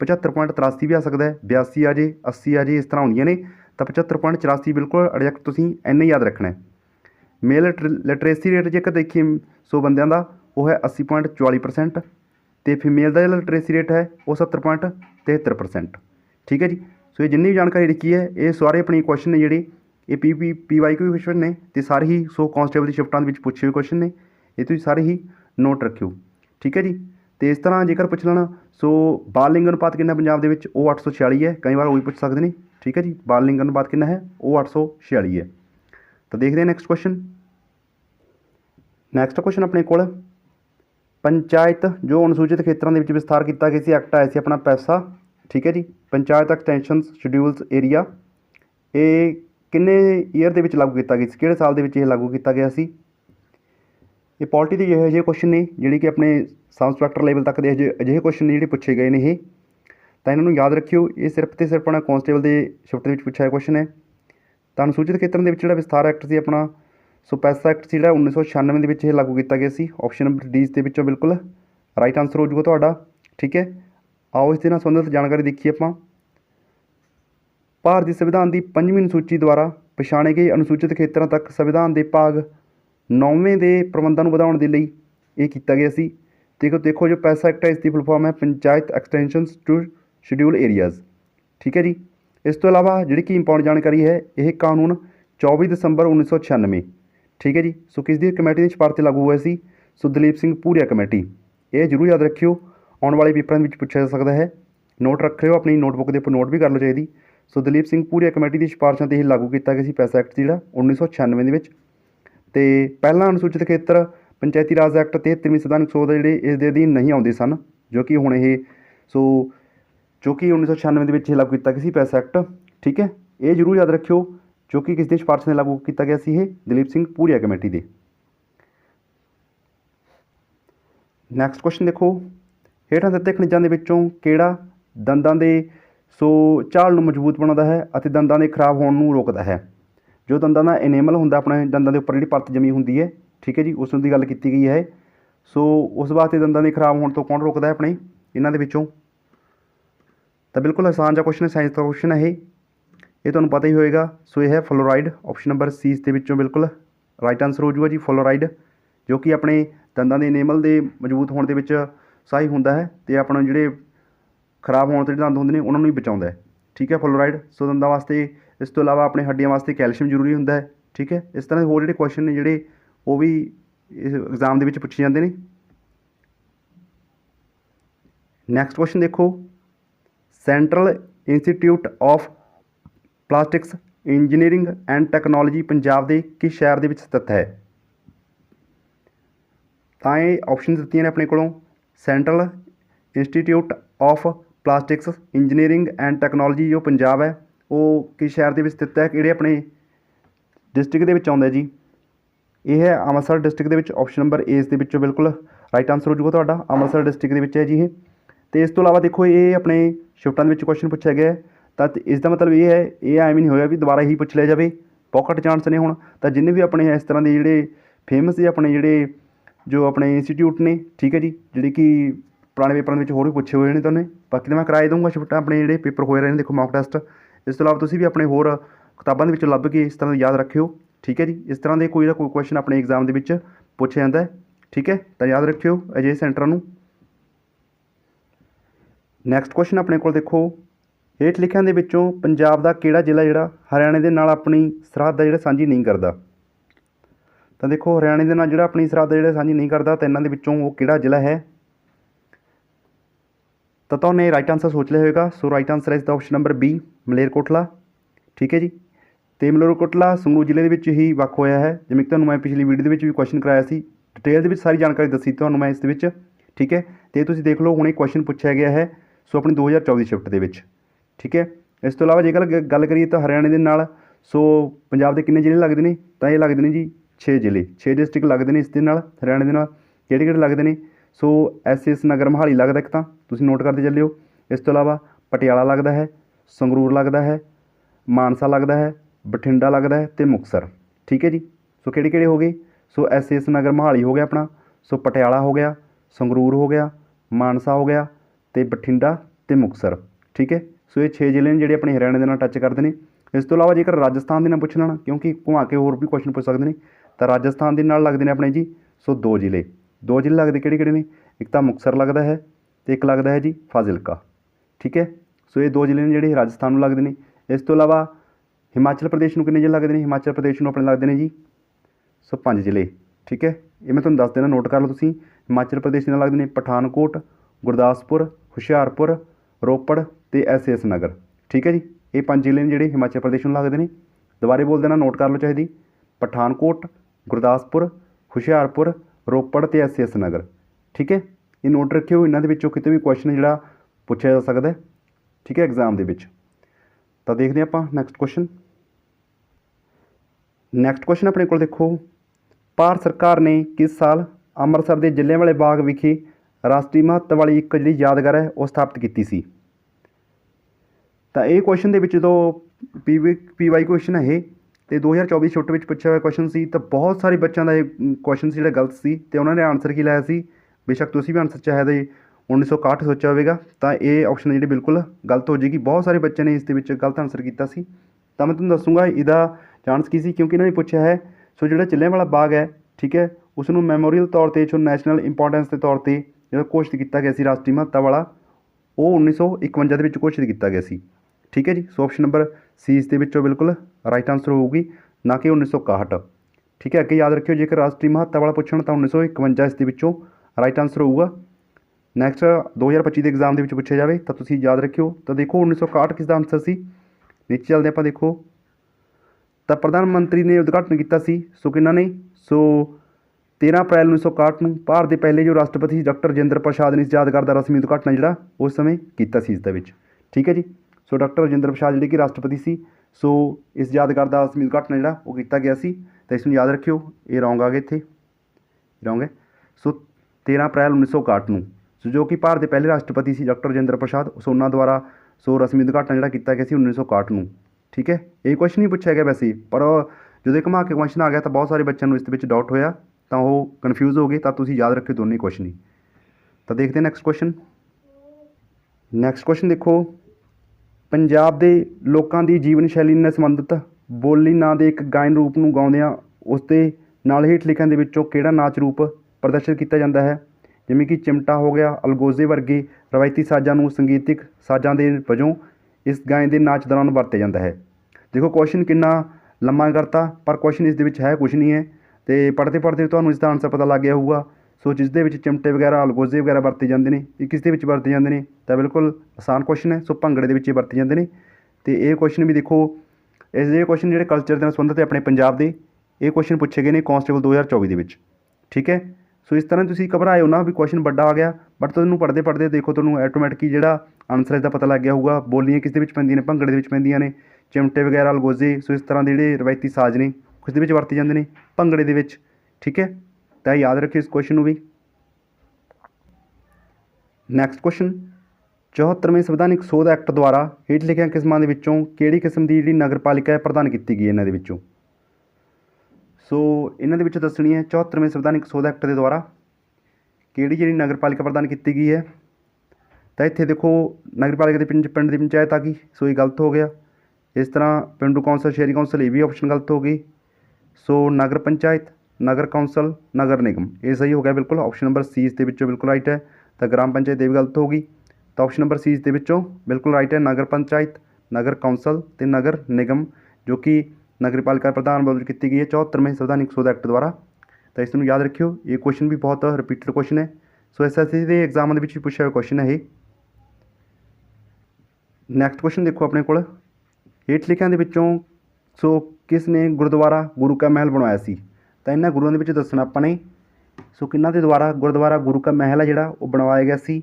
75.83 ਵੀ ਆ ਸਕਦਾ ਹੈ 82 ਆ ਜੇ 80 ਆ ਜੇ, ਇਸ ਤਰ੍ਹਾਂ ਹੁੰਦੀਆਂ ਨੇ। ਤਾਂ 75.84 ਬਿਲਕੁਲ ਐਡਜੈਕਟ ਤੁਸੀਂ ਐਨਾ ਯਾਦ ਰੱਖਣਾ ਹੈ। ਮੇਲ ਲਿਟਰੇਸੀ ਰੇਟ ਜੇਕਰ ਦੇਖੀਏ, ਸੋ ਬੰਦਿਆਂ ਦਾ ਉਹ ਹੈ 80.44% ਤੇ ਫੀਮੇਲ ਦਾ ਜਿਹੜਾ ਲਿਟਰੇਸੀ ਰੇਟ ਹੈ, ਉਹ 70.73% ਠੀਕ ਹੈ ਜੀ? ਸੋ ਇਹ ਜਿੰਨੀ ਵੀ ਜਾਣਕਾਰੀ ਲਿਖੀ ਹੈ, ਇਹ ਸਾਰੇ ਆਪਣੀ ਕੁਐਸਚਨ ਨੇ ਜਿਹੜੇ ਇਹ ਪੀ ਪੀ ਪੀ ਵਾਈ ਕੋਈ ਕੁਐਸਚਨ ਨੇ ਤੇ ਸਾਰੇ ਹੀ ਸੋ ਕਾਂਸਟੇਬਲ ਦੀ ਸ਼ਿਫਟਾਂ ਦੇ ਵਿੱਚ ਪੁੱਛੇ ਹੋਏ ਕੁਐਸਚਨ ਨੇ, ਇਹ ਤੁਸੀਂ ਸਾਰੇ ਹੀ ਨੋਟ ਰੱਖਿਓ। ਠੀਕ ਹੈ ਜੀ? ਤੇ ਇਸ ਤਰ੍ਹਾਂ ਜੇਕਰ ਪੁੱਛ ਲੈਣਾ, ਸੋ ਬਾਲ ਲਿੰਗ ਅਨੁਪਾਤ ਕਿੰਨਾ ਪੰਜਾਬ ਦੇ ਵਿੱਚ? ਉਹ 846 ਹੈ, ਕਈ ਵਾਰ ਉਹ ਵੀ ਪੁੱਛ ਸਕਦੇ ਨੇ। ਠੀਕ ਹੈ ਜੀ? ਬਾਲ ਲਿੰਗ ਅਨੁਪਾਤ ਕਿੰਨਾ ਹੈ? ਉਹ 846 ਹੈ। ਤਾਂ ਦੇਖਦੇ ਹਾਂ ਨੈਕਸਟ ਕੁਐਸਚਨ ਨੈਕਸਟ ਕੁਐਸਚਨ ਆਪਣੇ ਕੋਲ। ਪੰਚਾਇਤ ਜੋ ਅਨੁਸੂਚਿਤ ਖੇਤਰਾਂ ਦੇ ਵਿੱਚ ਵਿਸਥਾਰ ਕੀਤਾ ਗਿਆ ਸੀ, ਐਕਟ ਆਇਆ ਸੀ ਆਪਣਾ ਪੈਸਾ। ਠੀਕ ਹੈ ਜੀ? Panchayat extensions, schedules, area. ਇਹ ਕਿੰਨੇ ਈਅਰ ਦੇ ਵਿੱਚ ਲਾਗੂ ਕੀਤਾ ਗਿਆ ਸੀ? ਕਿਹੜੇ ਸਾਲ ਦੇ ਵਿੱਚ ਇਹ ਲਾਗੂ ਕੀਤਾ ਗਿਆ ਸੀ? ਇਹ ਪੋਲਿਟੀ ਦੇ ਇਹੋ ਜਿਹੇ ਕੁਐਸਚਨ ਨੇ, ਜਿਹੜੇ ਕਿ ਆਪਣੇ ਸਬ ਇੰਸਪੈਕਟਰ ਲੈਵਲ ਤੱਕ ਦੇ ਅਜਿਹੇ ਅਜਿਹੇ ਕੁਐਸਚਨ ਨੇ ਜਿਹੜੇ ਪੁੱਛੇ ਗਏ ਨੇ ਇਹ। ਤਾਂ ਇਹਨਾਂ ਨੂੰ ਯਾਦ ਰੱਖਿਓ, ਇਹ ਸਿਰਫ ਤੇ ਸਿਰਫ ਆਪਣਾ ਕਾਂਸਟੇਬਲ ਦੇ ਸ਼ਿਫਟ ਦੇ ਵਿੱਚ ਪੁੱਛਿਆ ਹੋਇਆ ਕੁਐਸਚਨ ਹੈ। ਤਾਂ ਅਨੁਸੂਚਿਤ ਖੇਤਰਾਂ ਦੇ ਵਿੱਚ ਜਿਹੜਾ ਵਿਸਥਾਰ ਐਕਟ ਸੀ, ਆਪਣਾ ਸੋ ਪੈਸਾ ਐਕਟ ਸੀ ਜਿਹੜਾ 1996 ਦੇ ਵਿੱਚ ਇਹ ਲਾਗੂ ਕੀਤਾ ਗਿਆ ਸੀ। ਆਪਸ਼ਨ ਨੰਬਰ ਡੀ ਦੇ ਵਿੱਚੋਂ ਬਿਲਕੁਲ ਰਾਈਟ ਆਨਸਰ ਹੋ ਜਾਊਗਾ ਤੁਹਾਡਾ, ਠੀਕ ਹੈ? ਆਓ ਇਸ ਦੇ ਨਾਲ ਸੰਬੰਧਿਤ ਜਾਣਕਾਰੀ ਦੇਖੀਏ ਆਪਾਂ। ਭਾਰਤੀ ਸੰਵਿਧਾਨ ਦੀ ਪੰਜਵੀਂ ਅਨੁਸੂਚੀ ਦੁਆਰਾ ਪਛਾਣੇ ਗਏ ਅਨੁਸੂਚਿਤ ਖੇਤਰਾਂ ਤੱਕ ਸੰਵਿਧਾਨ ਦੇ ਭਾਗ 9ਵੇਂ ਦੇ ਪ੍ਰਬੰਧਾਂ ਨੂੰ ਵਧਾਉਣ ਦੇ ਲਈ ਇਹ ਕੀਤਾ ਗਿਆ ਸੀ। ਦੇਖੋ ਦੇਖੋ ਜੋ ਪੈਸਾ ਐਕਟ ਹੈ ਇਸ ਦੀ ਫੁੱਲ ਫਾਰਮ ਹੈ, panchayat extensions to schedule areas ਠੀਕ ਹੈ ਜੀ? ਇਸ ਤੋਂ ਇਲਾਵਾ ਜਿਹੜੀ ਕਿ ਇੰਪੋਰਟੈਂਟ ਜਾਣਕਾਰੀ ਹੈ, ਇਹ ਕਾਨੂੰਨ 24 ਦਸੰਬਰ 1996 ਠੀਕ ਹੈ ਜੀ? ਸੋ ਕਿਸ ਦੀ ਕਮੇਟੀ ਦੇ ਸਿਫਾਰਸ਼ ਤੇ ਲਾਗੂ ਹੋਇਆ ਸੀ? So Dilip Singh Bhuria committee. ਇਹ ਜ਼ਰੂਰ ਯਾਦ ਰੱਖਿਓ, ਆਉਣ ਵਾਲੇ ਪੇਪਰਾਂ ਦੇ ਵਿੱਚ ਪੁੱਛਿਆ ਜਾ ਸਕਦਾ ਹੈ। ਨੋਟ ਰੱਖਿਓ, ਆਪਣੀ ਨੋਟਬੁੱਕ ਦੇ ਉੱਪਰ ਨੋਟ ਵੀ ਕਰ ਲਓ ਚਾਹੀਦੀ। ਸੋ ਦਲੀਪ ਸਿੰਘ ਪੂਰੀਆ ਕਮੇਟੀ ਦੀ ਸਿਫਾਰਸ਼ਾਂ ਤੇ ਇਹ ਲਾਗੂ ਕੀਤਾ ਗਿਆ ਸੀ ਪੈਸਾ ਐਕਟ ਜਿਹੜਾ 1996 ਦੇ ਵਿੱਚ। ਤੇ ਪਹਿਲਾ ਅਨੁਸੂਚਿਤ ਖੇਤਰ ਪੰਚਾਇਤੀ ਰਾਜ ਐਕਟ ਤੇ 73ਵੀਂ ਸੰਵਿਧਾਨਕ ਸੋਧ ਜਿਹੜੇ ਇਸ ਦੇ ਅਧੀਨ ਨਹੀਂ ਆਉਂਦੇ ਸਨ, ਜੋ ਕਿ ਹੁਣ ਇਹ, ਸੋ ਜੋ ਕਿ 1996 ਦੇ ਵਿੱਚ ਇਹ ਲਾਗੂ ਕੀਤਾ ਗਿਆ ਸੀ ਪੈਸਾ ਐਕਟ, ਠੀਕ ਹੈ? ਇਹ ਜ਼ਰੂਰ ਯਾਦ ਰੱਖਿਓ, ਜੋ ਕਿ ਕਿਸ ਦੇ ਸਿਫਾਰਸ਼ ਨਾਲ ਲਾਗੂ ਕੀਤਾ ਗਿਆ ਸੀ ਇਹ ਦਲੀਪ ਸਿੰਘ ਪੂਰੀਆ ਕਮੇਟੀ ਦੇ। ਨੈਕਸਟ ਕੁਐਸਚਨ ਦੇਖੋ। ਹੇਠਾਂ ਦਿੱਤੇ ਖਣਿਜਾਂ ਦੇ ਵਿੱਚੋਂ ਕਿਹੜਾ ਦੰਦਾਂ ਦੇ ਸੋ ਝਾਲ ਨੂੰ ਮਜ਼ਬੂਤ ਬਣਾਉਂਦਾ ਹੈ ਅਤੇ ਦੰਦਾਂ ਦੇ ਖਰਾਬ ਹੋਣ ਨੂੰ ਰੋਕਦਾ ਹੈ। ਜੋ ਦੰਦਾਂ ਦਾ ਐਨੇਮਲ ਹੁੰਦਾ ਆਪਣੇ ਦੰਦਾਂ ਦੇ ਉੱਪਰ ਜਿਹੜੀ ਪਰਤ ਜਮੀ ਹੁੰਦੀ ਹੈ, ਠੀਕ ਹੈ ਜੀ, ਉਸ ਦੀ ਗੱਲ ਕੀਤੀ ਗਈ ਹੈ। ਸੋ ਉਸ ਵਾਸਤੇ ਦੰਦਾਂ ਦੇ ਖਰਾਬ ਹੋਣ ਤੋਂ ਕੌਣ ਰੋਕਦਾ ਹੈ ਆਪਣੇ? ਇਹਨਾਂ ਦੇ ਵਿੱਚੋਂ। ਤਾਂ ਬਿਲਕੁਲ ਆਸਾਨ ਜਿਹਾ ਕੁਐਸਚਨ ਹੈ ਸਾਇੰਸ ਦਾ ਕੁਐਸਚਨ ਹੈ ਇਹ। ਇਹ ਤੁਹਾਨੂੰ ਪਤਾ ਹੀ ਹੋਏਗਾ। ਸੋ ਇਹ ਹੈ ਫਲੋਰਾਈਡ ਆਪਸ਼ਨ ਨੰਬਰ ਸੀ ਦੇ ਵਿੱਚੋਂ ਬਿਲਕੁਲ ਰਾਈਟ ਆਨਸਰ ਹੋ ਜਾਊਗਾ ਜੀ, ਫਲੋਰਾਈਡ, ਜੋ ਕਿ ਆਪਣੇ ਦੰਦਾਂ ਦੇ ਐਨੇਮਲ ਦੇ ਮਜ਼ਬੂਤ ਹੋਣ ਦੇ ਵਿੱਚ ਸਹਾਈ ਹੁੰਦਾ ਹੈ ਤੇ ਆਪਣਾ ਜਿਹੜੇ ਖਰਾਬ ਹੋਣ ਤੋਂ ਜਿਹੜੇ ਦੰਦ ਹੁੰਦੇ ਨੇ, ਉਹਨਾਂ ਨੂੰ ਵੀ ਬਚਾਉਂਦਾ ਹੈ। ਠੀਕ ਹੈ, ਫਲੋਰਾਈਡ? ਸੋ ਦੰਦਾਂ ਵਾਸਤੇ ਇਸ ਤੋਂ ਇਲਾਵਾ ਆਪਣੇ ਹੱਡੀਆਂ ਵਾਸਤੇ ਕੈਲਸ਼ੀਅਮ ਜ਼ਰੂਰੀ ਹੁੰਦਾ ਹੈ। ਠੀਕ ਹੈ, ਇਸ ਤਰ੍ਹਾਂ ਦੇ ਹੋਰ ਜਿਹੜੇ ਕੁਐਸਚਨ ਨੇ ਜਿਹੜੇ ਉਹ ਵੀ ਇਸ ਐਗਜ਼ਾਮ ਦੇ ਵਿੱਚ ਪੁੱਛੇ ਜਾਂਦੇ ਨੇ। ਨੈਕਸਟ ਕੁਐਸਚਨ ਦੇਖੋ। Central institute of plastics engineering and technology Punjab ਦੇ ਕਿਸ ਸ਼ਹਿਰ ਦੇ ਵਿੱਚ ਸਥਿਤ ਹੈ? ਤਾਂ ਇਹ ਆਪਸ਼ਨ ਦਿੱਤੀਆਂ ਨੇ ਆਪਣੇ ਕੋਲੋਂ। Central institute of plastics engineering and technology ਜੋ ਪੰਜਾਬ ਹੈ, ਉਹ ਕਿਸ ਸ਼ਹਿਰ ਦੇ ਵਿੱਚ ਸਥਿਤ ਹੈ, ਕਿਹੜੇ ਆਪਣੇ ਡਿਸਟ੍ਰਿਕਟ ਦੇ ਵਿੱਚ ਆਉਂਦਾ ਜੀ? ਇਹ ਹੈ ਅੰਮ੍ਰਿਤਸਰ ਡਿਸਟ੍ਰਿਕਟ ਦੇ ਵਿੱਚ ਆਪਸ਼ਨ ਨੰਬਰ ਏ ਇਸ ਦੇ ਵਿੱਚੋਂ ਬਿਲਕੁਲ ਰਾਈਟ ਆਨਸਰ ਹੋ ਜਾਊਗਾ ਤੁਹਾਡਾ, ਅੰਮ੍ਰਿਤਸਰ ਡਿਸਟ੍ਰਿਕਟ ਦੇ ਵਿੱਚ ਹੈ ਜੀ ਇਹ। ਤੇ ਇਸ ਤੋਂ ਇਲਾਵਾ ਦੇਖੋ, ਇਹ ਆਪਣੇ ਸ਼ਿਫਟਾਂ ਦੇ ਵਿੱਚ ਕੁਐਸਚਨ ਪੁੱਛਿਆ ਗਿਆ ਤਾਂ ਇਸ ਦਾ ਮਤਲਬ ਇਹ ਹੈ, ਇਹ ਐਵੇਂ ਨਹੀਂ ਹੋਇਆ ਵੀ ਦੁਬਾਰਾ ਹੀ ਪੁੱਛ ਲਿਆ ਜਾਵੇ ਪੌਕਟ ਚਾਂਸ ਨੇ ਹੁਣ। ਤਾਂ ਜਿੰਨੇ ਵੀ ਆਪਣੇ ਇਸ ਤਰ੍ਹਾਂ ਦੇ ਜਿਹੜੇ ਫੇਮਸ ਜਿਹੇ ਆਪਣੇ ਜਿਹੜੇ ਜੋ ਆਪਣੇ ਇੰਸਟੀਚਿਊਟ ਨੇ, ਠੀਕ ਹੈ ਜੀ, ਜਿਹੜੇ ਕਿ ਪੁਰਾਣੇ ਪੇਪਰਾਂ ਦੇ ਵਿੱਚ ਹੋਰ ਵੀ ਪੁੱਛੇ ਹੋਏ ਨੇ ਤੁਹਾਨੂੰ। ਬਾਕੀ ਤਾਂ ਮੈਂ ਕਰਾਏ ਦਊਂਗਾ ਸ਼ਿਫਟਾਂ ਆਪਣੇ ਜਿਹੜੇ ਪੇਪਰ ਹੋਏ ਰਹੇ ਨੇ, ਦੇਖੋ ਮੌਕ ਟੈਸਟ ਇਸ ਤੋਂ ਇਲਾਵਾ ਤੁਸੀਂ ਵੀ ਆਪਣੇ ਹੋਰ ਕਿਤਾਬਾਂ ਦੇ ਵਿੱਚੋਂ ਲੱਭ ਕੇ ਇਸ ਤਰ੍ਹਾਂ ਦਾ ਯਾਦ ਰੱਖਿਓ। ਠੀਕ ਹੈ ਜੀ? ਇਸ ਤਰ੍ਹਾਂ ਦੇ ਕੋਈ ਨਾ ਕੋਈ ਕੁਐਸਚਨ ਆਪਣੇ ਐਗਜ਼ਾਮ ਦੇ ਵਿੱਚ ਪੁੱਛਿਆ ਜਾਂਦਾ ਹੈ। ਠੀਕ ਹੈ? ਤਾਂ ਯਾਦ ਰੱਖਿਓ ਅਜੇ ਸੈਂਟਰ ਨੂੰ। ਨੈਕਸਟ ਕੁਐਸਚਨ ਆਪਣੇ ਕੋਲ ਦੇਖੋ। ਹੇਠ ਲਿਖਿਆਂ ਦੇ ਵਿੱਚੋਂ ਪੰਜਾਬ ਦਾ ਕਿਹੜਾ ਜ਼ਿਲ੍ਹਾ ਜਿਹੜਾ ਹਰਿਆਣੇ ਦੇ ਨਾਲ ਆਪਣੀ ਸਰਹੱਦ ਦਾ ਜਿਹੜਾ ਸਾਂਝੀ ਨਹੀਂ ਕਰਦਾ? ਤਾਂ ਦੇਖੋ ਹਰਿਆਣੇ ਦੇ ਨਾਲ ਜਿਹੜਾ ਆਪਣੀ ਸਰਹੱਦ ਜਿਹੜਾ ਸਾਂਝੀ ਨਹੀਂ ਕਰਦਾ, ਤਾਂ ਇਹਨਾਂ ਦੇ ਵਿੱਚੋਂ ਉਹ ਕਿਹੜਾ ਜ਼ਿਲ੍ਹਾ ਹੈ? ਤਾਂ ਤੁਹਾਨੂੰ ਇਹ ਰਾਈਟ ਆਨਸਰ ਸੋਚ ਲਿਆ ਹੋਵੇਗਾ। ਸੋ ਰਾਈਟ ਆਨਸਰ ਇਸ ਦਾ ਆਪਸ਼ਨ ਨੰਬਰ ਬੀ ਮਲੇਰਕੋਟਲਾ ਠੀਕ ਹੈ ਜੀ? ਤੇ ਮਲੇਰਕੋਟਲਾ ਸੰਗਰੂਰ ਜ਼ਿਲ੍ਹੇ ਦੇ ਵਿੱਚ ਹੀ ਵੱਖ ਹੋਇਆ ਹੈ। ਜਿਵੇਂ ਕਿ ਤੁਹਾਨੂੰ ਮੈਂ ਪਿਛਲੀ ਵੀਡੀਓ ਦੇ ਵਿੱਚ ਵੀ ਕੁਐਸਚਨ ਕਰਾਇਆ ਸੀ। ਡਿਟੇਲ ਦੇ ਵਿੱਚ ਸਾਰੀ ਜਾਣਕਾਰੀ ਦੱਸੀ ਤੁਹਾਨੂੰ ਮੈਂ ਇਸ ਦੇ ਵਿੱਚ। ਠੀਕ ਹੈ? ਤੇ ਤੁਸੀਂ ਦੇਖ ਲਓ, ਹੁਣੇ ਕੁਐਸਚਨ ਪੁੱਛਿਆ ਗਿਆ ਹੈ। ਸੋ ਆਪਣੀ 2024 ਸ਼ਿਫਟ ਦੇ ਵਿੱਚ। ਠੀਕ ਹੈ? ਇਸ ਤੋਂ ਇਲਾਵਾ ਜੇਕਰ ਗ- ਗੱਲ ਕਰੀਏ ਤਾਂ ਹਰਿਆਣੇ ਦੇ ਨਾਲ ਸੋ ਪੰਜਾਬ ਦੇ ਕਿੰਨੇ ਜ਼ਿਲ੍ਹੇ ਲੱਗਦੇ ਨੇ? ਤਾਂ ਇਹ ਲੱਗਦੇ ਨੇ ਜੀ 6 ਜ਼ਿਲ੍ਹੇ। 6 ਡਿਸਟ੍ਰਿਕਟ ਲੱਗਦੇ ਨੇ ਇਸ ਦੇ ਨਾਲ, ਹਰਿਆਣੇ ਦੇ ਨਾਲ। ਕਿਹੜੇ ਕਿਹੜੇ ਲੱਗਦੇ ਨੇ? ਸੋ ਐਸ ਨਗਰ ਮੋਹਾਲੀ ਲੱਗਦਾ ਇੱਕ ਤਾਂ, ਤੁਸੀਂ ਨੋਟ ਕਰਦੇ ਚੱਲਿਓ। ਇਸ ਤੋਂ ਇਲਾਵਾ ਪਟਿਆਲਾ ਲੱਗਦਾ ਹੈ, ਸੰਗਰੂਰ ਲੱਗਦਾ ਹੈ, ਮਾਨਸਾ ਲੱਗਦਾ ਹੈ, ਬਠਿੰਡਾ ਲੱਗਦਾ ਹੈ ਤੇ ਮੁਕਤਸਰ। ਠੀਕ ਹੈ ਜੀ? ਸੋ ਕਿਹੜੇ ਕਿਹੜੇ ਹੋ ਗਏ? ਸੋ ਐਸ ਨਗਰ ਮੋਹਾਲੀ ਹੋ ਗਿਆ ਆਪਣਾ। ਸੋ ਪਟਿਆਲਾ ਹੋ ਗਿਆ, ਸੰਗਰੂਰ ਹੋ ਗਿਆ, ਮਾਨਸਾ ਹੋ ਗਿਆ ਤੇ ਬਠਿੰਡਾ ਤੇ ਮੁਕਤਸਰ। ਠੀਕ ਹੈ? ਸੋ ਇਹ 6 ਜ਼ਿਲ੍ਹੇ ਨੇ ਜਿਹੜੇ ਆਪਣੇ ਹਰਿਆਣੇ ਦੇ ਨਾਲ ਟੱਚ ਕਰਦੇ ਨੇ। ਇਸ ਤੋਂ ਇਲਾਵਾ ਜੇਕਰ ਰਾਜਸਥਾਨ ਦੇ ਨਾਲ ਪੁੱਛ ਲੈਣਾ ਕਿਉਂਕਿ ਘੁਮਾ ਕੇ ਹੋਰ ਵੀ ਕੁਐਸਚਨ ਪੁੱਛ ਸਕਦੇ ਨੇ, ਤਾਂ ਰਾਜਸਥਾਨ ਦੇ ਨਾਲ ਲੱਗਦੇ ਨੇ ਆਪਣੇ ਜੀ, ਸੋ ਦੋ ਜ਼ਿਲ੍ਹੇ। ਦੋ ਜ਼ਿਲ੍ਹੇ ਲੱਗਦੇ ਕਿਹੜੇ ਕਿਹੜੇ ਨੇ? ਇੱਕ ਤਾਂ ਮੁਕਤਸਰ ਲੱਗਦਾ ਹੈ ਤੇ ਇੱਕ ਲੱਗਦਾ ਹੈ ਜੀ ਫਾਜ਼ਿਲਕਾ। ਠੀਕ ਹੈ? ਸੋ ਇਹ ਦੋ ਜ਼ਿਲ੍ਹੇ ਨੇ ਜਿਹੜੇ ਰਾਜਸਥਾਨ ਨੂੰ ਲੱਗਦੇ ਨੇ। ਇਸ ਤੋਂ ਇਲਾਵਾ ਹਿਮਾਚਲ ਪ੍ਰਦੇਸ਼ ਨੂੰ ਕਿੰਨੇ ਜ਼ਿਲ੍ਹੇ ਲੱਗਦੇ ਨੇ? ਹਿਮਾਚਲ ਪ੍ਰਦੇਸ਼ ਨੂੰ ਆਪਣੇ ਲੱਗਦੇ ਨੇ ਜੀ। ਸੋ ਪੰਜ ਜ਼ਿਲ੍ਹੇ। ਠੀਕ ਹੈ? ਇਹ ਮੈਂ ਤੁਹਾਨੂੰ ਦੱਸ ਦੇਣਾ ਨੋਟ ਕਰ ਲਓ ਤੁਸੀਂ। ਹਿਮਾਚਲ ਪ੍ਰਦੇਸ਼ ਦੇ ਨਾਲ ਲੱਗਦੇ ਨੇ ਪਠਾਨਕੋਟ, ਗੁਰਦਾਸਪੁਰ, ਹੁਸ਼ਿਆਰਪੁਰ, ਰੋਪੜ ਤੇ ਐਸ ਨਗਰ। ਠੀਕ ਹੈ ਜੀ? ਇਹ ਪੰਜ ਜ਼ਿਲ੍ਹੇ ਨੇ ਜਿਹੜੇ ਹਿਮਾਚਲ ਪ੍ਰਦੇਸ਼ ਨੂੰ ਲੱਗਦੇ ਨੇ। ਦੁਬਾਰੇ ਬੋਲ ਦੇਣਾ, ਨੋਟ ਕਰ ਲਓ ਚਾਹੀਦੀ ਪਠਾਨਕੋਟ, ਗੁਰਦਾਸਪੁਰ, ਹੁਸ਼ਿਆਰਪੁਰ ਰੋਪੜ ਤੇ ਐਸ ਨਗਰ। ਠੀਕ ਹੈ? ਇਹ ਨੋਟ ਰੱਖਿਓ, ਇਹਨਾਂ ਦੇ ਵਿੱਚੋਂ ਕਿਤੇ ਵੀ ਕੁਐਸਚਨ ਜਿਹੜਾ ਪੁੱਛਿਆ ਜਾ ਸਕਦਾ ਹੈ, ਠੀਕ ਹੈ ਐਗਜ਼ਾਮ ਦੇ ਵਿੱਚ। ਤਾਂ ਦੇਖਦੇ ਹਾਂ ਆਪਾਂ ਨੈਕਸਟ ਕੁਐਸਚਨ ਨੈਕਸਟ ਕੁਐਸਚਨ ਆਪਣੇ ਕੋਲ ਦੇਖੋ। ਭਾਰਤ ਸਰਕਾਰ ਨੇ ਕਿਸ ਸਾਲ ਅੰਮ੍ਰਿਤਸਰ ਦੇ ਜਲਿਆਂਵਾਲੇ ਬਾਗ ਵਿਖੇ ਰਾਸ਼ਟਰੀ ਮਹੱਤਵ ਵਾਲੀ ਇੱਕ ਜਿਹੜੀ ਯਾਦਗਾਰ ਹੈ, ਉਹ ਸਥਾਪਿਤ ਕੀਤੀ ਸੀ? ਤਾਂ ਇਹ ਕੁਐਸਚਨ ਦੇ ਵਿੱਚ ਜਦੋਂ ਪੀ ਪੀ ਵਾਈ ਕੁਐਸਚਨ ਹੈ ਇਹ ਤੇ 2024 ਛੁੱਟ ਵਿੱਚ ਪੁੱਛਿਆ ਹੋਇਆ ਕੁਐਸਚਨ ਸੀ, ਤਾਂ ਬਹੁਤ ਸਾਰੇ ਬੱਚਿਆਂ ਦਾ ਇਹ ਕੁਐਸਚਨ ਸੀ ਜਿਹੜਾ ਗਲਤ ਸੀ, ਤੇ ਉਹਨਾਂ ਨੇ ਆਨਸਰ ਕੀ ਲਾਇਆ ਸੀ? ਬੇਸ਼ੱਕ ਤੁਸੀਂ ਵੀ ਆਨਸਰ ਚਾਹੇ ਦੇ 1961 ਸੋਚਿਆ ਹੋਵੇਗਾ, ਤਾਂ ਇਹ ਆਪਸ਼ਨ ਜਿਹੜੀ ਬਿਲਕੁਲ ਗਲਤ ਹੋ ਜਾਏਗੀ। ਬਹੁਤ ਸਾਰੇ ਬੱਚਿਆਂ ਨੇ ਇਸ ਦੇ ਵਿੱਚ ਗਲਤ ਆਨਸਰ ਕੀਤਾ ਸੀ। ਤਾਂ ਮੈਂ ਤੁਹਾਨੂੰ ਦੱਸੂਗਾ, ਇਹਦਾ ਚਾਂਸ ਕੀ ਸੀ, ਕਿਉਂਕਿ ਇਹਨਾਂ ਨੇ ਪੁੱਛਿਆ ਹੈ, ਸੋ ਜਿਹੜਾ ਚੱਲਿਆਂ ਵਾਲਾ ਬਾਗ ਹੈ, ਠੀਕ ਹੈ ਉਸ ਨੂੰ ਮੈਮੋਰੀਅਲ ਤੌਰ ਤੇ, ਜੋ ਨੈਸ਼ਨਲ ਇੰਪੋਰਟੈਂਸ ਦੇ ਤੌਰ ਤੇ ਜਿਹੜਾ ਘੋਸ਼ਿਤ ਕੀਤਾ ਗਿਆ ਸੀ ਰਾਸ਼ਟਰੀ ਮਹੱਤਤਾ ਵਾਲਾ, ਉਹ 1951 ਦੇ ਵਿੱਚ ਘੋਸ਼ਿਤ ਕੀਤਾ ਗਿਆ ਸੀ। ਠੀਕ ਹੈ ਜੀ? ਸੋ ਆਪਸ਼ਨ ਨੰਬਰ ਸੀ ਇਸ ਦੇ ਵਿੱਚੋਂ ਬਿਲਕੁਲ ਰਾਈਟ ਆਨਸਰ ਹੋਊਗੀ, ਨਾ ਕਿ 1961 ਠੀਕ ਹੈ, ਅੱਗੇ ਯਾਦ ਰੱਖਿਓ, ਜੇਕਰ ਰਾਸ਼ਟਰੀ ਮਹੱਤਤਾ ਵਾਲਾ ਪੁੱਛਣ, ਤਾਂ 1951 ਇਸ ਦੇ ਵਿੱਚੋਂ ਰਾਈਟ ਆਨਸਰ ਹੋਊਗਾ। ਨੈਕਸਟ 2025 ਦੇ ਐਗਜ਼ਾਮ ਦੇ ਵਿੱਚ ਪੁੱਛਿਆ ਜਾਵੇ, ਤਾਂ ਤੁਸੀਂ ਯਾਦ ਰੱਖਿਓ, ਤਾਂ ਦੇਖੋ 1961 ਕਿਸ ਦਾ ਆਨਸਰ ਸੀ? ਨੀਚੇ ਚੱਲਦੇ ਆਪਾਂ ਦੇਖੋ। ਤਾਂ ਪ੍ਰਧਾਨ ਮੰਤਰੀ ਨੇ ਉਦਘਾਟਨ ਕੀਤਾ ਸੀ, ਸੋ ਕਿਹਨਾਂ ਨੇ ਸੋ 13 ਅਪ੍ਰੈਲ 1961 ਨੂੰ ਭਾਰਤ ਦੇ ਪਹਿਲੇ ਜੋ ਰਾਸ਼ਟਰਪਤੀ ਸੀ, ਡਾਕਟਰ ਰਜਿੰਦਰ ਪ੍ਰਸਾਦ ਨੇ ਇਸ ਯਾਦਗਾਰ ਦਾ ਰਸਮੀ ਉਦਘਾਟਨ ਜਿਹੜਾ, ਉਸ ਸਮੇਂ ਕੀਤਾ ਸੀ ਇਸ ਦੇ ਵਿੱਚ। ਠੀਕ ਹੈ ਜੀ? ਸੋ ਡਾਕਟਰ ਰਜਿੰਦਰ ਪ੍ਰਸਾਦ ਜਿਹੜੇ ਕਿ ਰਾਸ਼ਟਰਪਤੀ ਸੀ, ਸੋ ਇਸ ਯਾਦਗਾਰ ਦਾ ਰਸਮੀ ਉਦਘਾਟਨ ਜਿਹੜਾ ਉਹ ਕੀਤਾ ਗਿਆ ਸੀ, ਤਾਂ ਇਸ ਨੂੰ ਯਾਦ ਰੱਖਿਓ, ਇਹ ਰੌਂਗ ਆ ਗਏ ਇੱਥੇ ਰੌਂਗ ਹੈ। ਸੋ 13 ਅਪ੍ਰੈਲ 1961 ਨੂੰ, ਸੋ ਜੋ ਕਿ ਭਾਰਤ ਦੇ ਪਹਿਲੇ ਰਾਸ਼ਟਰਪਤੀ ਸੀ ਡਾਕਟਰ ਰਜਿੰਦਰ ਪ੍ਰਸਾਦ, ਸੋ ਉਹਨਾਂ ਦੁਆਰਾ ਸੋ ਰਸਮੀ ਉਦਘਾਟਨ ਜਿਹੜਾ ਕੀਤਾ ਗਿਆ ਸੀ 1961 ਨੂੰ, ਠੀਕ ਹੈ? ਇਹ ਕੁਐਸਚਨ ਨਹੀਂ ਪੁੱਛਿਆ ਗਿਆ ਵੈਸੇ, ਪਰ ਜਦੋਂ ਇਹ ਘੁਮਾ ਕੇ ਕੁਐਸਚਨ ਆ ਗਿਆ ਤਾਂ ਬਹੁਤ ਸਾਰੇ ਬੱਚਿਆਂ ਨੂੰ ਇਸ ਦੇ ਵਿੱਚ ਡਾਊਟ ਹੋਇਆ, ਤਾਂ ਉਹ ਕਨਫਿਊਜ਼ ਹੋ ਗਏ, ਤਾਂ ਤੁਸੀਂ ਯਾਦ ਰੱਖਿਓ ਦੋਨੇ ਕੁਐਸਚਨ ਹੀ ਤਾਂ ਦੇਖਦੇ ਨੈਕਸਟ ਕੁਐਸਚਨ ਨੈਕਸਟ ਕੁਐਸਚਨ ਦੇਖੋ। ਪੰਜਾਬ ਦੇ ਲੋਕਾਂ ਦੀ ਜੀਵਨ ਸ਼ੈਲੀ ਨਾਲ ਸੰਬੰਧਿਤ ਬੋਲੀ ਨਾਂ ਦੇ ਇੱਕ ਗਾਇਨ ਰੂਪ ਨੂੰ ਗਾਉਂਦਿਆਂ ਉਸ ਦੇ ਨਾਲ ਹੇਠ ਲਿਖਿਆਂ ਦੇ ਵਿੱਚੋਂ ਕਿਹੜਾ ਨਾਚ ਰੂਪ ਪ੍ਰਦਰਸ਼ਿਤ ਕੀਤਾ ਜਾਂਦਾ ਹੈ? ਜਿਵੇਂ ਕਿ ਚਿਮਟਾ ਹੋ ਗਿਆ, ਅਲਗੋਜ਼ੇ ਵਰਗੇ ਰਵਾਇਤੀ ਸਾਜ਼ਾਂ ਨੂੰ ਸੰਗੀਤਿਕ ਸਾਜ਼ਾਂ ਦੇ ਵਜੋਂ ਇਸ ਗਾਇਨ ਦੇ ਨਾਚ ਦੌਰਾਨ ਵਰਤਿਆ ਜਾਂਦਾ ਹੈ। ਦੇਖੋ ਕੁਐਸਚਨ ਕਿੰਨਾ ਲੰਮਾ ਕਰਤਾ, ਪਰ ਕੁਐਸਚਨ ਇਸ ਦੇ ਵਿੱਚ ਹੈ ਕੁਝ ਨਹੀਂ ਹੈ ਤੇ ਪੜ੍ਹਦੇ ਪੜ੍ਹਦੇ ਤੁਹਾਨੂੰ ਇਸ ਦਾ ਆਨਸਰ ਪਤਾ ਲੱਗ ਗਿਆ ਹੋਊਗਾ। ਸੋ ਜਿਸ ਦੇ ਵਿੱਚ ਚਿਮਟੇ ਵਗੈਰਾ, ਅਲਗੋਜ਼ੇ ਵਗੈਰਾ ਵਰਤੇ ਜਾਂਦੇ ਨੇ, ਇਹ ਕਿਸ ਦੇ ਵਿੱਚ ਵਰਤੇ ਜਾਂਦੇ ਨੇ? ਤਾਂ ਬਿਲਕੁਲ ਆਸਾਨ ਕੁਐਸਚਨ ਹੈ, ਸੋ ਭੰਗੜੇ ਦੇ ਵਿੱਚ ਇਹ ਵਰਤੇ ਜਾਂਦੇ ਨੇ। ਤੇ ਇਹ ਕੁਐਸਚਨ ਵੀ ਦੇਖੋ, ਇਸ ਦੇ ਕੁਐਸਚਨ ਜਿਹੜੇ ਕਲਚਰ ਦੇ ਨਾਲ ਸੰਬੰਧਿਤ ਹੈ ਆਪਣੇ ਪੰਜਾਬ ਦੇ, ਇਹ ਕੁਐਸਚਨ ਪੁੱਛੇ ਗਏ ਨੇ ਕਾਂਸਟੇਬਲ 2024 ਦੇ ਵਿੱਚ, ਠੀਕ ਹੈ? ਸੋ ਇਸ ਤਰ੍ਹਾਂ ਤੁਸੀਂ ਘਬਰਾਇਓ ਨਾ ਵੀ ਕੁਐਸਚਨ ਵੱਡਾ ਆ ਗਿਆ ਬਟ ਤੁਹਾਨੂੰ ਪੜ੍ਹਦੇ ਪੜ੍ਹਦੇ ਦੇਖੋ ਤੁਹਾਨੂੰ ਆਟੋਮੈਟਿਕ ਜਿਹੜਾ ਆਨਸਰ ਇਸ ਦਾ ਪਤਾ ਲੱਗ ਗਿਆ ਹੋਊਗਾ, ਬੋਲੀਆਂ ਕਿਸ ਦੇ ਵਿੱਚ ਪੈਂਦੀਆਂ ਨੇ, ਭੰਗੜੇ ਦੇ ਵਿੱਚ ਪੈਂਦੀਆਂ ਨੇ, ਚਿਮਟੇ ਵਗੈਰਾ, ਅਲਗੋਜ਼ੇ, ਸੋ ਇਸ ਤਰ੍ਹਾਂ ਦੇ ਜਿਹੜੇ ਰਵਾਇਤੀ ਸਾਜ਼ ਨੇ ਕਿਸ ਦੇ ਵਿੱਚ ਵਰਤੇ ਜਾਂਦੇ ਨੇ, ਭੰਗੜੇ ਦੇ ਵਿੱਚ, ਠੀਕ ਹੈ? ਤਾਂ ਯਾਦ ਰੱਖਿਓ ਇਸ ਕੁਐਸਚਨ ਨੂੰ ਵੀ। ਨੈਕਸਟ ਕੁਐਸਚਨ 74ਵੇਂ ਸੰਵਿਧਾਨਿਕ ਸੋਧ ਐਕਟ ਦੁਆਰਾ ਹੇਠ ਲਿਖੀਆਂ ਕਿਸਮਾਂ ਦੇ ਵਿੱਚੋਂ ਕਿਹੜੀ ਕਿਸਮ ਦੀ ਜਿਹੜੀ ਨਗਰਪਾਲਿਕਾ ਹੈ ਪ੍ਰਦਾਨ ਕੀਤੀ ਗਈ ਹੈ ਇਹਨਾਂ ਦੇ ਵਿੱਚੋਂ? ਸੋ ਇਹਨਾਂ ਦੇ ਵਿੱਚੋਂ ਦੱਸਣੀ ਹੈ 74ਵੇਂ ਸੰਵਿਧਾਨਿਕ ਸੋਧ ਐਕਟ ਦੇ ਦੁਆਰਾ ਕਿਹੜੀ ਜਿਹੜੀ ਨਗਰਪਾਲਿਕਾ ਪ੍ਰਦਾਨ ਕੀਤੀ ਗਈ ਹੈ? ਤਾਂ ਇੱਥੇ ਦੇਖੋ, ਨਗਰਪਾਲਿਕਾ ਦੇ ਪਿੰਡ ਪਿੰਡ ਦੀ ਪੰਚਾਇਤ ਆ ਗਈ, ਸੋ ਇਹ ਗਲਤ ਹੋ ਗਿਆ। ਇਸ ਤਰ੍ਹਾਂ ਪਿੰਡੂ ਕੌਂਸਲ, ਸ਼ਹਿਰੀ ਕੌਂਸਲ, ਇਹ ਵੀ ਆਪਸ਼ਨ ਗਲਤ ਹੋ ਗਈ। ਸੋ ਨਗਰ ਪੰਚਾਇਤ ਨਗਰ ਕੌਂਸਲ ਨਗਰ ਨਿਗਮ ਇਹ ਸਹੀ ਹੋ ਗਿਆ ਬਿਲਕੁਲ ਆਪਸ਼ਨ ਨੰਬਰ ਸੀ ਇਸ ਦੇ ਵਿੱਚੋਂ ਬਿਲਕੁਲ ਰਾਈਟ ਹੈ ਤਾਂ ਗ੍ਰਾਮ ਪੰਚਾਇਤ ਇਹ ਵੀ ਗਲਤ ਹੋ ਗਈ ਤਾਂ ਆਪਸ਼ਨ ਨੰਬਰ ਸੀ ਇਸ ਦੇ ਵਿੱਚੋਂ ਬਿਲਕੁਲ ਰਾਈਟ ਹੈ ਨਗਰ ਪੰਚਾਇਤ ਨਗਰ ਕੌਂਸਲ ਤੇ ਨਗਰ ਨਿਗਮ ਜੋ ਕਿ ਨਗਰਪਾਲਿਕਾ ਪ੍ਰਧਾਨ ਵੱਲੋਂ ਕੀਤੀ ਗਈ ਹੈ 74ਵੇਂ ਸੰਵਿਧਾਨਿਕ ਸੋਧ ਐਕਟ ਦੁਆਰਾ ਤਾਂ ਇਸ ਨੂੰ ਯਾਦ ਰੱਖਿਓ ਇਹ ਕੁਐਸਚਨ ਵੀ ਬਹੁਤ ਰਿਪੀਟਡ ਕੁਐਸਚਨ ਹੈ ਸੋ ਐਸਐਸਸੀ ਦੇ ਐਗਜ਼ਾਮ ਦੇ ਵਿੱਚ ਵੀ ਪੁੱਛਿਆ ਹੋਇਆ ਕੁਐਸਚਨ ਹੈ ਇਹ ਨੈਕਸਟ ਕੁਐਸਚਨ ਦੇਖੋ ਆਪਣੇ ਕੋਲ ਹੇਠ ਲਿਖਿਆਂ ਦੇ ਵਿੱਚੋਂ ਸੋ ਕਿਸ ਨੇ ਗੁਰਦੁਆਰਾ ਗੁਰੂ ਕਾ ਮਹਿਲ ਬਣਵਾਇਆ ਸੀ ਤਾਂ ਇਹਨਾਂ ਗੁਰੂਆਂ ਦੇ ਵਿੱਚ ਦੱਸਣਾ ਆਪਾਂ ਨੇ। ਸੋ ਕਿਹਨਾਂ ਦੇ ਦੁਆਰਾ ਗੁਰਦੁਆਰਾ ਗੁਰੂ ਕਾ ਮਹਿਲ ਹੈ ਜਿਹੜਾ, ਉਹ ਬਣਵਾਇਆ ਗਿਆ ਸੀ।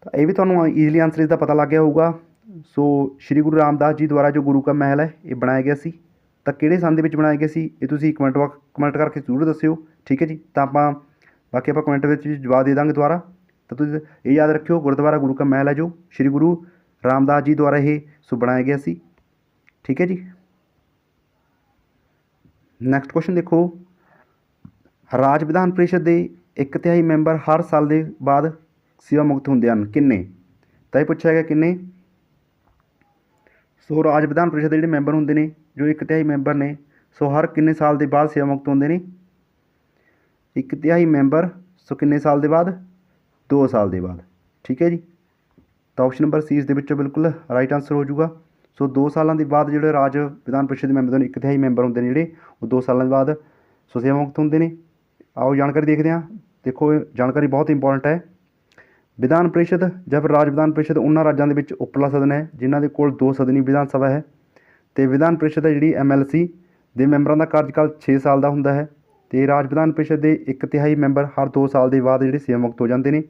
ਤਾਂ ਇਹ ਵੀ ਤੁਹਾਨੂੰ ਈਜ਼ੀਲੀ ਆਨਸਰ ਇਸ ਦਾ ਪਤਾ ਲੱਗ ਗਿਆ ਹੋਊਗਾ। ਸੋ ਸ਼੍ਰੀ ਗੁਰੂ ਰਾਮਦਾਸ ਜੀ ਦੁਆਰਾ ਜੋ ਗੁਰੂ ਕਾ ਮਹਿਲ ਹੈ, ਇਹ ਬਣਾਇਆ ਗਿਆ ਸੀ। ਤਾਂ ਕਿਹੜੇ ਸੰਨ ਦੇ ਵਿੱਚ ਬਣਾਇਆ ਗਿਆ ਸੀ, ਇਹ ਤੁਸੀਂ ਕਮੈਂਟ ਬਾਕ ਕਮੈਂਟ ਕਰਕੇ ਜ਼ਰੂਰ ਦੱਸਿਓ। ਠੀਕ ਹੈ ਜੀ? ਤਾਂ ਆਪਾਂ, ਬਾਕੀ ਆਪਾਂ ਕਮੈਂਟ ਵਿੱਚ ਜਵਾਬ ਦੇ ਦਾਂਗੇ ਦੁਆਰਾ ਤਾਂ ਤੁਸੀਂ ਇਹ ਯਾਦ ਰੱਖਿਓ, ਗੁਰਦੁਆਰਾ ਗੁਰੂ ਕਾ ਮਹਿਲ ਹੈ ਜੋ, ਸ਼੍ਰੀ ਗੁਰੂ ਰਾਮਦਾਸ ਜੀ ਦੁਆਰਾ ਇਹ ਸੋ ਬਣਾਇਆ ਗਿਆ ਸੀ। ਠੀਕ ਹੈ ਜੀ? ਨੈਕਸਟ ਕੁਐਸਚਨ ਦੇਖੋ। ਰਾਜ ਵਿਧਾਨ ਪਰਿਸ਼ਦ ਦੇ ਇੱਕ ਤਿਹਾਈ ਮੈਂਬਰ ਹਰ ਸਾਲ ਦੇ ਬਾਅਦ ਸੇਵਾ ਮੁਕਤ ਹੁੰਦੇ ਹਨ। ਕਿੰਨੇ? ਤਾਂ ਇਹ ਪੁੱਛਿਆ ਗਿਆ ਕਿੰਨੇ? ਸੋ ਰਾਜ ਵਿਧਾਨ ਪਰਿਸ਼ਦ ਦੇ ਜਿਹੜੇ ਮੈਂਬਰ ਹੁੰਦੇ ਨੇ, ਜੋ ਇੱਕ ਤਿਹਾਈ ਮੈਂਬਰ ਨੇ, ਸੋ ਹਰ ਕਿੰਨੇ ਸਾਲ ਦੇ ਬਾਅਦ ਸੇਵਾ ਮੁਕਤ ਹੁੰਦੇ ਨੇ? ਇੱਕ ਤਿਹਾਈ ਮੈਂਬਰ, ਸੋ ਕਿੰਨੇ ਸਾਲ ਦੇ ਬਾਅਦ? 2 ਸਾਲ ਦੇ ਬਾਅਦ। ਠੀਕ ਹੈ ਜੀ? ਤਾਂ ਆਪਸ਼ਨ ਨੰਬਰ ਸੀ ਇਸ ਦੇ ਵਿੱਚੋਂ ਬਿਲਕੁਲ ਰਾਈਟ ਆਨਸਰ ਹੋ ਜਾਊਗਾ। ਸੋ 2 ਸਾਲਾਂ ਦੇ ਬਾਅਦ ਜਿਹੜੇ ਰਾਜ ਵਿਧਾਨ ਪਰਿਸ਼ਦ ਦੇ ਮੈਂਬਰ ਨੇ, ਇੱਕ ਤਿਹਾਈ ਮੈਂਬਰ ਹੁੰਦੇ ਨੇ ਜਿਹੜੇ, ਉਹ 2 ਸਾਲਾਂ ਦੇ ਬਾਅਦ ਸੋ ਸੇਵਾ ਮੁਕਤ ਹੁੰਦੇ ਨੇ। ਆਓ ਜਾਣਕਾਰੀ ਦੇਖਦੇ ਹਾਂ। ਦੇਖੋ, ਇਹ ਜਾਣਕਾਰੀ ਬਹੁਤ ਇੰਪੋਰਟੈਂਟ ਹੈ। ਵਿਧਾਨ ਪਰਿਸ਼ਦ ਜਾਂ ਫਿਰ ਰਾਜ ਵਿਧਾਨ ਪਰਿਸ਼ਦ ਉਹਨਾਂ ਰਾਜਾਂ ਦੇ ਵਿੱਚ ਉਪਰਲਾ ਸਦਨ ਹੈ, ਜਿਨ੍ਹਾਂ ਦੇ ਕੋਲ ਦੋ ਸਦਨੀ ਵਿਧਾਨ ਸਭਾ ਹੈ। ਤੇ ਵਿਧਾਨ ਪਰਿਸ਼ਦ ਹੈ ਜਿਹੜੀ ਐਮਐਲਸੀ ਦੇ ਮੈਂਬਰਾਂ ਦਾ ਕਾਰਜਕਾਲ 6 ਸਾਲ ਦਾ ਹੁੰਦਾ ਹੈ। ਤੇ ਰਾਜ ਵਿਧਾਨ ਪਰਿਸ਼ਦ ਦੇ ਇੱਕ ਤਿਹਾਈ ਮੈਂਬਰ ਹਰ 2 ਸਾਲ ਦੇ ਬਾਅਦ ਜਿਹੜੇ ਸੇਵਾ ਮੁਕਤ ਹੋ ਜਾਂਦੇ ਨੇ।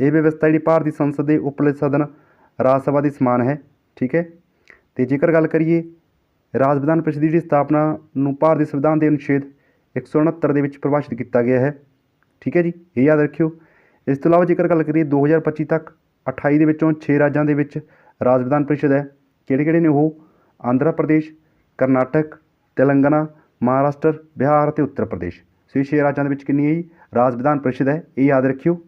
ਇਹ ਵਿਵਸਥਾ ਜਿਹੜੀ ਭਾਰਤੀ ਸੰਸਦ ਦੇ ਉਪਰਲੇ ਸਦਨ ਰਾਜ ਸਭਾ ਦੀ ਸਮਾਨ ਹੈ, ਠੀਕ ਹੈ। ਤੇ ਜੇਕਰ ਗੱਲ ਕਰੀਏ ਰਾਜ ਵਿਧਾਨ ਪਰਿਸ਼ਦ ਦੀ ਜਿਹੜੀ ਸਥਾਪਨਾ ਨੂੰ ਭਾਰਤੀ ਸੰਵਿਧਾਨ ਦੇ ਅਨੁਛੇਦ 169 ਦੇ ਵਿੱਚ ਪ੍ਰਭਾਸ਼ਿਤ ਕੀਤਾ ਗਿਆ ਹੈ, ਠੀਕ ਹੈ ਜੀ, ਇਹ ਯਾਦ ਰੱਖਿਓ। ਇਸ ਤੋਂ ਇਲਾਵਾ ਜੇਕਰ ਗੱਲ ਕਰੀਏ 2025 ਤੱਕ 28 ਦੇ ਵਿੱਚੋਂ 6 ਰਾਜਾਂ ਦੇ ਵਿੱਚ ਰਾਜ ਵਿਧਾਨ ਪਰਿਸ਼ਦ ਹੈ ਕਿਹੜੇ ਕਿਹੜੇ ਨੇ ਉਹ? ਆਂਧਰਾ ਪ੍ਰਦੇਸ਼, ਕਰਨਾਟਕ, ਤੇਲੰਗਾਨਾ, ਮਹਾਰਾਸ਼ਟਰ, ਬਿਹਾਰ ਅਤੇ ਉੱਤਰ ਪ੍ਰਦੇਸ਼। ਸੋ ਇਹ ਛੇ ਰਾਜਾਂ ਦੇ ਵਿੱਚ ਕਿੰਨੀ ਹੈ ਜੀ? ਰਾਜ ਵਿਧਾਨ ਪਰਿਸ਼ਦ ਹੈ, ਇਹ ਯਾਦ ਰੱਖਿਓ।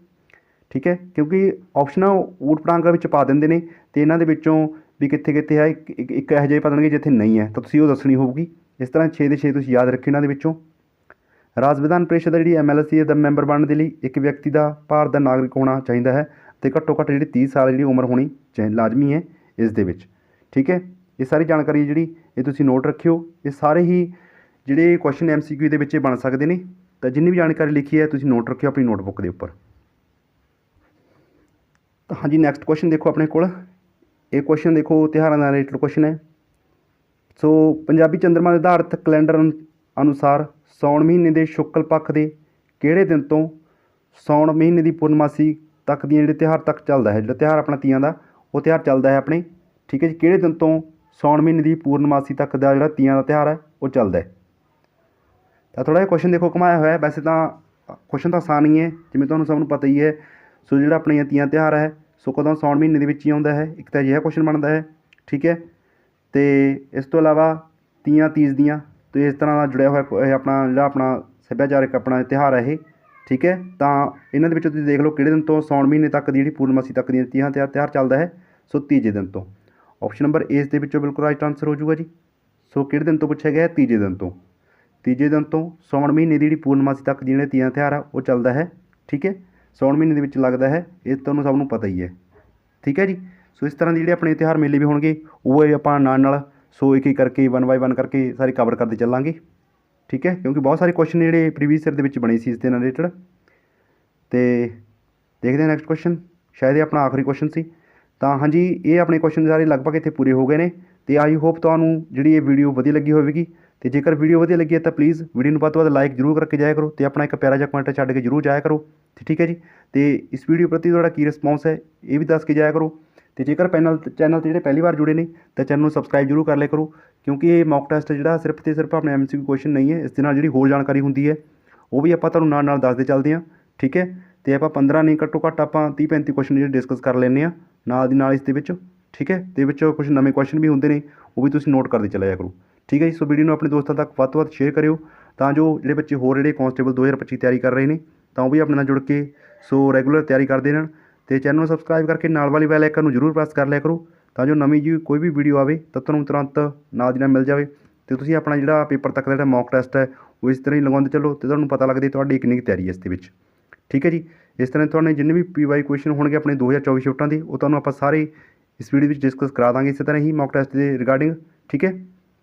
ਠੀਕ ਹੈ, ਕਿਉਂਕਿ ਆਪਸ਼ਨਾਂ ਊਟ ਪਟਾਂਗਾ ਵਿੱਚ ਪਾ ਦਿੰਦੇ ਨੇ ਤੇ ਇਹਨਾਂ ਦੇ ਵਿੱਚੋਂ ਵੀ ਕਿੱਥੇ ਕਿੱਥੇ ਹੈ ਇੱਕ ਇੱਕ- ਇੱਕ ਇਹੋ ਜਿਹੇ ਪਾ ਦੇਣਗੇ ਜਿੱਥੇ ਨਹੀਂ ਹੈ। ਤਾਂ ਤੁਸੀਂ ਉਹ ਦੱਸਣੀ ਹੋਊਗੀ। ਇਸ ਤਰ੍ਹਾਂ 6 ਦੇ 6 ਤੁਸੀਂ ਯਾਦ ਰੱਖੇ ਇਹਨਾਂ ਦੇ ਵਿੱਚੋਂ। ਰਾਜ ਵਿਧਾਨ ਪਰਿਸ਼ਦ ਦਾ ਜਿਹੜੀ ਐਮਐਲਸੀ ਦਾ ਮੈਂਬਰ ਬਣਨ ਦੇ ਲਈ ਇੱਕ ਵਿਅਕਤੀ ਦਾ ਭਾਰਤ ਦਾ ਨਾਗਰਿਕ ਹੋਣਾ ਚਾਹੀਦਾ ਹੈ ਤੇ ਘੱਟੋ ਘੱਟ ਜਿਹੜੀ 30 ਸਾਲ ਜਿਹੜੀ ਉਮਰ ਹੋਣੀ ਚਾਹੀ ਲਾਜ਼ਮੀ ਹੈ ਇਸ ਦੇ ਵਿੱਚ। ਠੀਕ ਹੈ? ਇਹ ਸਾਰੀ ਜਾਣਕਾਰੀ ਹੈ ਜਿਹੜੀ, ਇਹ ਤੁਸੀਂ ਨੋਟ ਰੱਖਿਓ। ਇਹ ਸਾਰੇ ਹੀ ਜਿਹੜੇ ਕੁਐਸਚਨ ਐਮਸੀਕਿਊ ਦੇ ਵਿੱਚ ਇਹ ਬਣ ਸਕਦੇ ਨੇ। ਤਾਂ ਜਿੰਨੀ ਵੀ ਜਾਣਕਾਰੀ ਲਿਖੀ ਹੈ, ਤੁਸੀਂ ਨੋਟ ਰੱਖਿਓ ਆਪਣੀ ਨੋਟਬੁੱਕ ਦੇ ਉੱਪਰ। ਤਾਂ ਹਾਂਜੀ ਨੈਕਸਟ ਕੁਐਸਚਨ ਦੇਖੋ ਆਪਣੇ ਕੋਲ। ਇਹ ਕੁਐਸਚਨ ਦੇਖੋ, ਤਿਉਹਾਰਾਂ ਨਾਲ ਰਿਲੇਟਡ ਕੁਐਸਚਨ ਹੈ। ਸੋ ਪੰਜਾਬੀ ਚੰਦਰਮਾ ਦੇ ਆਧਾਰਿਤ ਕੈਲੰਡਰ ਅਨੁ- ਅਨੁਸਾਰ ਸਾਉਣ ਮਹੀਨੇ ਦੇ ਸ਼ੁਕਲ ਪੱਖ ਦੇ ਕਿਹੜੇ ਦਿਨ ਤੋਂ ਸਾਉਣ ਮਹੀਨੇ ਦੀ ਪੂਰਨਮਾਸੀ ਤੱਕ ਦੀਆਂ ਜਿਹੜੇ ਤਿਉਹਾਰ ਤੱਕ ਚੱਲਦਾ ਹੈ, ਜਿਹੜਾ ਤਿਉਹਾਰ ਆਪਣਾ ਤੀਆਂ ਦਾ, ਉਹ ਤਿਉਹਾਰ ਚੱਲਦਾ ਹੈ ਆਪਣੇ। ਠੀਕ ਹੈ ਜੀ, ਕਿਹੜੇ ਦਿਨ ਤੋਂ ਸਾਉਣ ਮਹੀਨੇ ਦੀ ਪੂਰਨਮਾਸੀ ਤੱਕ ਦਾ ਜਿਹੜਾ ਤੀਆਂ ਦਾ ਤਿਉਹਾਰ ਹੈ, ਉਹ ਚੱਲਦਾ ਹੈ। ਤਾਂ ਥੋੜ੍ਹਾ ਜਿਹਾ ਕੁਐਸਚਨ ਦੇਖੋ, ਘੁਮਾਇਆ ਹੋਇਆ ਵੈਸੇ ਤਾਂ ਕੁਐਸਚਨ ਤਾਂ ਆਸਾਨ ਹੀ ਹੈ, ਜਿਵੇਂ ਤੁਹਾਨੂੰ ਸਭ ਨੂੰ ਪਤਾ ਹੀ ਹੈ। ਸੋ ਜਿਹੜਾ ਆਪਣੀਆਂ ਤੀਆਂ ਤਿਉਹਾਰ ਹੈ ਸੋ ਕਦੋਂ ਸਾਉਣ ਮਹੀਨੇ ਦੇ ਵਿੱਚ ਹੀ ਆਉਂਦਾ ਹੈ, ਇੱਕ ਤਾਂ ਅਜਿਹਾ ਕੁਐਸਚਨ ਬਣਦਾ ਹੈ, ਠੀਕ ਹੈ? ਤੇ ਇਸ ਤੋਂ ਇਲਾਵਾ ਤੀਆਂ ਤੀਜ ਦੀਆਂ, ਤੇ ਇਸ ਤਰ੍ਹਾਂ ਦਾ ਜੁੜਿਆ ਹੋਇਆ ਇਹ ਆਪਣਾ ਜਿਹੜਾ ਆਪਣਾ ਸੱਭਿਆਚਾਰਕ ਆਪਣਾ ਤਿਉਹਾਰ ਹੈ ਇਹ, ਠੀਕ ਹੈ? ਤਾਂ ਇਹਨਾਂ ਦੇ ਵਿੱਚੋਂ ਤੁਸੀਂ ਦੇਖ ਲਓ ਕਿਹੜੇ ਦਿਨ ਤੋਂ ਸਾਉਣ ਮਹੀਨੇ ਤੱਕ ਦੀ ਜਿਹੜੀ ਪੂਰਨਮਾਸੀ ਤੱਕ ਦੀਆਂ ਤੀਆਂ ਤਿਉਹਾਰ ਤਿਉਹਾਰ ਚੱਲਦਾ ਹੈ, ਸੋ ਤੀਜੇ ਦਿਨ ਤੋਂ। ਆਪਸ਼ਨ ਨੰਬਰ ਇਸ ਦੇ ਵਿੱਚੋਂ ਬਿਲਕੁਲ ਰਾਈਟ ਆਨਸਰ ਹੋ ਜਾਊਗਾ ਜੀ। ਸੋ ਕਿਹੜੇ ਦਿਨ ਤੋਂ ਪੁੱਛਿਆ ਗਿਆ ਹੈ? ਤੀਜੇ ਦਿਨ ਤੋਂ। ਤੀਜੇ ਦਿਨ ਤੋਂ ਸਾਉਣ ਮਹੀਨੇ ਦੀ ਜਿਹੜੀ ਪੂਰਨਮਾਸੀ ਤੱਕ ਜਿਹੜੇ ਤੀਆਂ ਤਿਉਹਾਰ ਆ, ਉਹ ਚੱਲਦਾ ਹੈ, ਠੀਕ ਹੈ? ਸਾਉਣ ਮਹੀਨੇ ਦੇ ਵਿੱਚ ਲੱਗਦਾ ਹੈ, ਇਹ ਤੁਹਾਨੂੰ ਸਭ ਨੂੰ ਪਤਾ ਹੀ ਹੈ। ਠੀਕ ਹੈ ਜੀ? ਸੋ ਇਸ ਤਰ੍ਹਾਂ ਦੇ ਜਿਹੜੇ ਆਪਣੇ ਤਿਉਹਾਰ ਮੇਲੇ ਵੀ ਹੋਣਗੇ, ਉਹ ਇਹ ਆਪਾਂ ਨਾਲ ਨਾਲ ਸੋ ਇੱਕ ਇੱਕ ਕਰਕੇ ਵਨ ਬਾਈ ਵਨ ਕਰਕੇ ਸਾਰੇ ਕਵਰ ਕਰਦੇ ਚੱਲਾਂਗੇ। ਠੀਕ ਹੈ? ਕਿਉਂਕਿ ਬਹੁਤ ਸਾਰੇ ਕੁਐਸਚਨ ਜਿਹੜੇ ਪ੍ਰੀਵੀਅਸ ਈਅਰ ਦੇ ਵਿੱਚ ਬਣੇ ਸੀ ਇਸ ਦੇ ਨਾਲ ਰਿਲੇਟਡ ਤੇ ਦੇਖਦੇ ਹਾਂ ਨੈਕਸਟ ਕੁਐਸਚਨ ਸ਼ਾਇਦ ਇਹ ਆਪਣਾ ਆਖਰੀ ਕੁਐਸਚਨ ਸੀ। ਤਾਂ ਹਾਂਜੀ, ਇਹ ਆਪਣੇ ਕੁਐਸਚਨ ਸਾਰੇ ਲਗਭਗ ਇੱਥੇ ਪੂਰੇ ਹੋ ਗਏ ਨੇ। ਤੇ ਆਈ ਹੋਪ ਤੁਹਾਨੂੰ ਜਿਹੜੀ ਇਹ ਵੀਡੀਓ ਵਧੀਆ ਲੱਗੀ ਹੋਵੇਗੀ। ਤੇ ਜੇਕਰ ਵੀਡੀਓ ਵਧੀਆ ਲੱਗੀ ਹੈ ਤਾਂ ਪਲੀਜ਼ ਵੀਡੀਓ ਨੂੰ ਵੱਧ ਤੋਂ ਵੱਧ ਲਾਈਕ ਜ਼ਰੂਰ ਕਰਕੇ ਜਾਇਆ ਕਰੋ। ਤੇ ਆਪਣਾ ਇੱਕ ਪਿਆਰਾ ਜਿਹਾ ਕਮੈਂਟ ਛੱਡ ਕੇ ਜ਼ਰੂਰ ਜਾਇਆ ਕਰੋ। ਠੀਕ ਹੈ ਜੀ? ਤੇ ਇਸ ਵੀਡੀਓ ਪ੍ਰਤੀ ਤੁਹਾਡਾ ਕੀ ਰਿਸਪੌਂਸ ਹੈ, ਇਹ ਵੀ ਦੱਸ ਕੇ ਜਾਇਆ ਕਰੋ। ਤੇ ਜੇਕਰ ਪੈਨਲ ਚੈਨਲ ਤੇ ਜਿਹੜੇ ਪਹਿਲੀ ਵਾਰ ਜੁੜੇ ਨੇ, ਤਾਂ ਚੈਨਲ ਨੂੰ ਸਬਸਕ੍ਰਾਈਬ ਜ਼ਰੂਰ ਕਰ ਲਿਆ ਕਰੋ, ਕਿਉਂਕਿ ਇਹ ਮੌਕ ਟੈਸਟ ਜਿਹੜਾ ਸਿਰਫ ਤੇ ਸਿਰਫ ਆਪਣੇ ਐਮਸੀਕਿਊ ਕੁਐਸਚਨ ਨਹੀਂ ਹੈ, ਇਸ ਦੇ ਨਾਲ ਜਿਹੜੀ ਹੋਰ ਜਾਣਕਾਰੀ ਹੁੰਦੀ ਹੈ, ਉਹ ਵੀ ਆਪਾਂ ਤੁਹਾਨੂੰ ਨਾਲ ਨਾਲ ਦੱਸਦੇ ਚੱਲਦੇ ਹਾਂ, ਠੀਕ ਹੈ? ਤੇ ਆਪਾਂ 15 ਨਹੀਂ ਘੱਟੋ ਘੱਟ ਆਪਾਂ 30 35 ਕੁਐਸਚਨ ਜਿਹੜੇ ਡਿਸਕਸ ਕਰ ਲੈਂਦੇ ਆ ਨਾਲ ਦੀ ਨਾਲ ਇਸ ਦੇ ਵਿੱਚ, ਠੀਕ ਹੈ? ਤੇ ਵਿੱਚ ਕੁਝ ਨਵੇਂ ਕੁਐਸਚਨ ਵੀ ਹੁੰਦੇ ਨੇ, ਉਹ ਵੀ ਤੁਸੀਂ ਨੋਟ ਕਰਦੇ ਚਲਾ ਜਾਇਆ ਕਰੋ, ਠੀਕ ਹੈ ਜੀ? ਸੋ ਵੀਡੀਓ ਨੂੰ ਆਪਣੇ ਦੋਸਤਾਂ ਤੱਕ ਵੱਧ ਤੋਂ ਵੱਧ ਸ਼ੇਅਰ ਕਰਿਓ, ਤਾਂ ਜੋ ਜਿਹੜੇ ਬੱਚੇ ਹੋਰ ਜਿਹੜੇ ਕਾਂਸਟੇਬਲ 2025 ਤਿਆਰੀ ਕਰ ਰਹੇ ਨੇ ਤਾਂ ਉਹ ਵੀ ਆਪਣੇ ਨਾਲ ਜੁੜ ਕੇ ਸੋ ਰੈਗੂਲਰ ਤਿਆਰੀ ਕਰਦੇ ਰਹਿਣ ਅਤੇ ਚੈਨਲ ਨੂੰ ਸਬਸਕ੍ਰਾਈਬ ਕਰਕੇ ਨਾਲ ਵਾਲੀ ਬੈਲ ਆਈਕਨ ਨੂੰ ਜ਼ਰੂਰ ਪ੍ਰੈਸ ਕਰ ਲਿਆ ਕਰੋ ਤਾਂ ਜੋ ਨਵੀਂ ਜੀ ਕੋਈ ਵੀ ਵੀਡੀਓ ਆਵੇ ਤਾਂ ਤੁਹਾਨੂੰ ਤੁਰੰਤ ਨਾਲ ਦੀ ਨਾਲ ਮਿਲ ਜਾਵੇ ਅਤੇ ਤੁਸੀਂ ਆਪਣਾ ਜਿਹੜਾ ਪੇਪਰ ਤੱਕ ਦਾ ਜਿਹੜਾ ਮੌਕ ਟੈਸਟ ਹੈ ਉਹ ਇਸ ਤਰ੍ਹਾਂ ਹੀ ਲਗਾਉਂਦੇ ਚੱਲੋ ਅਤੇ ਤੁਹਾਨੂੰ ਪਤਾ ਲੱਗਦੇ ਤੁਹਾਡੀ ਕਿੰਨੀ ਕੁ ਤਿਆਰੀ ਹੈ ਇਸ ਦੇ ਵਿੱਚ। ਠੀਕ ਹੈ ਜੀ? ਇਸ ਤਰ੍ਹਾਂ ਤੁਹਾਨੂੰ ਜਿੰਨੇ ਵੀ ਪੀਵਾਈ ਕੁਐਸਚਨ ਹੋਣਗੇ ਆਪਣੇ 2024 ਸ਼ਿਫਟਾਂ ਦੇ, ਉਹ ਤੁਹਾਨੂੰ ਆਪਾਂ ਸਾਰੇ ਇਸ ਵੀਡੀਓ ਵਿੱਚ ਡਿਸਕਸ ਕਰਾ ਦਾਂਗੇ ਇਸੇ ਤਰ੍ਹਾਂ ਹੀ ਮੌਕ ਟੈਸਟ ਦੇ ਰਿਗਾਰਡਿੰਗ ਠੀਕ ਹੈ?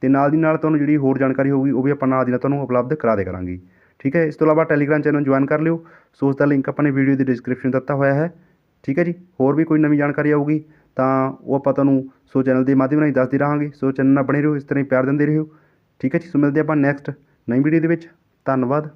ਤੇ ਨਾਲ ਦੀ ਨਾਲ ਤੁਹਾਨੂੰ ਜਿਹੜੀ ਹੋਰ ਜਾਣਕਾਰੀ ਹੋਊਗੀ, ਉਹ ਵੀ ਆਪਾਂ ਨਾਲ ਦੀ ਨਾਲ ਤੁਹਾਨੂੰ ਉਪਲਬਧ ਕਰਾ ਦੇ ਕਰਾਂਗੇ। ਠੀਕ ਹੈ, ਇਸ ਤੋਂ ਇਲਾਵਾ ਟੈਲੀਗ੍ਰਾਮ ਚੈਨਲ ਜੁਆਇਨ ਕਰ ਲਿਓ। ਸੋ ਉਸ ਦਾ ਲਿੰਕ ਆਪਾਂ ਨੇ ਵੀਡੀਓ ਦੀ ਡਿਸਕ੍ਰਿਪਸ਼ਨ ਦਿੱਤਾ ਹੋਇਆ ਹੈ। ਠੀਕ ਹੈ ਜੀ, ਹੋਰ ਵੀ ਕੋਈ ਨਵੀਂ ਜਾਣਕਾਰੀ ਆਊਗੀ, ਤਾਂ ਉਹ ਆਪਾਂ ਤੁਹਾਨੂੰ ਸੋ ਚੈਨਲ ਦੇ ਮਾਧਿਅਮ ਰਾਹੀਂ ਦੱਸਦੇ ਰਹਾਂਗੇ। ਸੋ ਚੈਨਲ ਨਾਲ ਬਣੇ ਰਹੋ, ਇਸ ਤਰ੍ਹਾਂ ਹੀ ਪਿਆਰ ਦਿੰਦੇ ਰਹੋ। ਠੀਕ ਹੈ ਜੀ, ਸੋ ਮਿਲਦੇ ਆਪਾਂ ਨੈਕਸਟ ਨਵੀਂ ਵੀਡੀਓ ਦੇ ਵਿੱਚ। ਧੰਨਵਾਦ।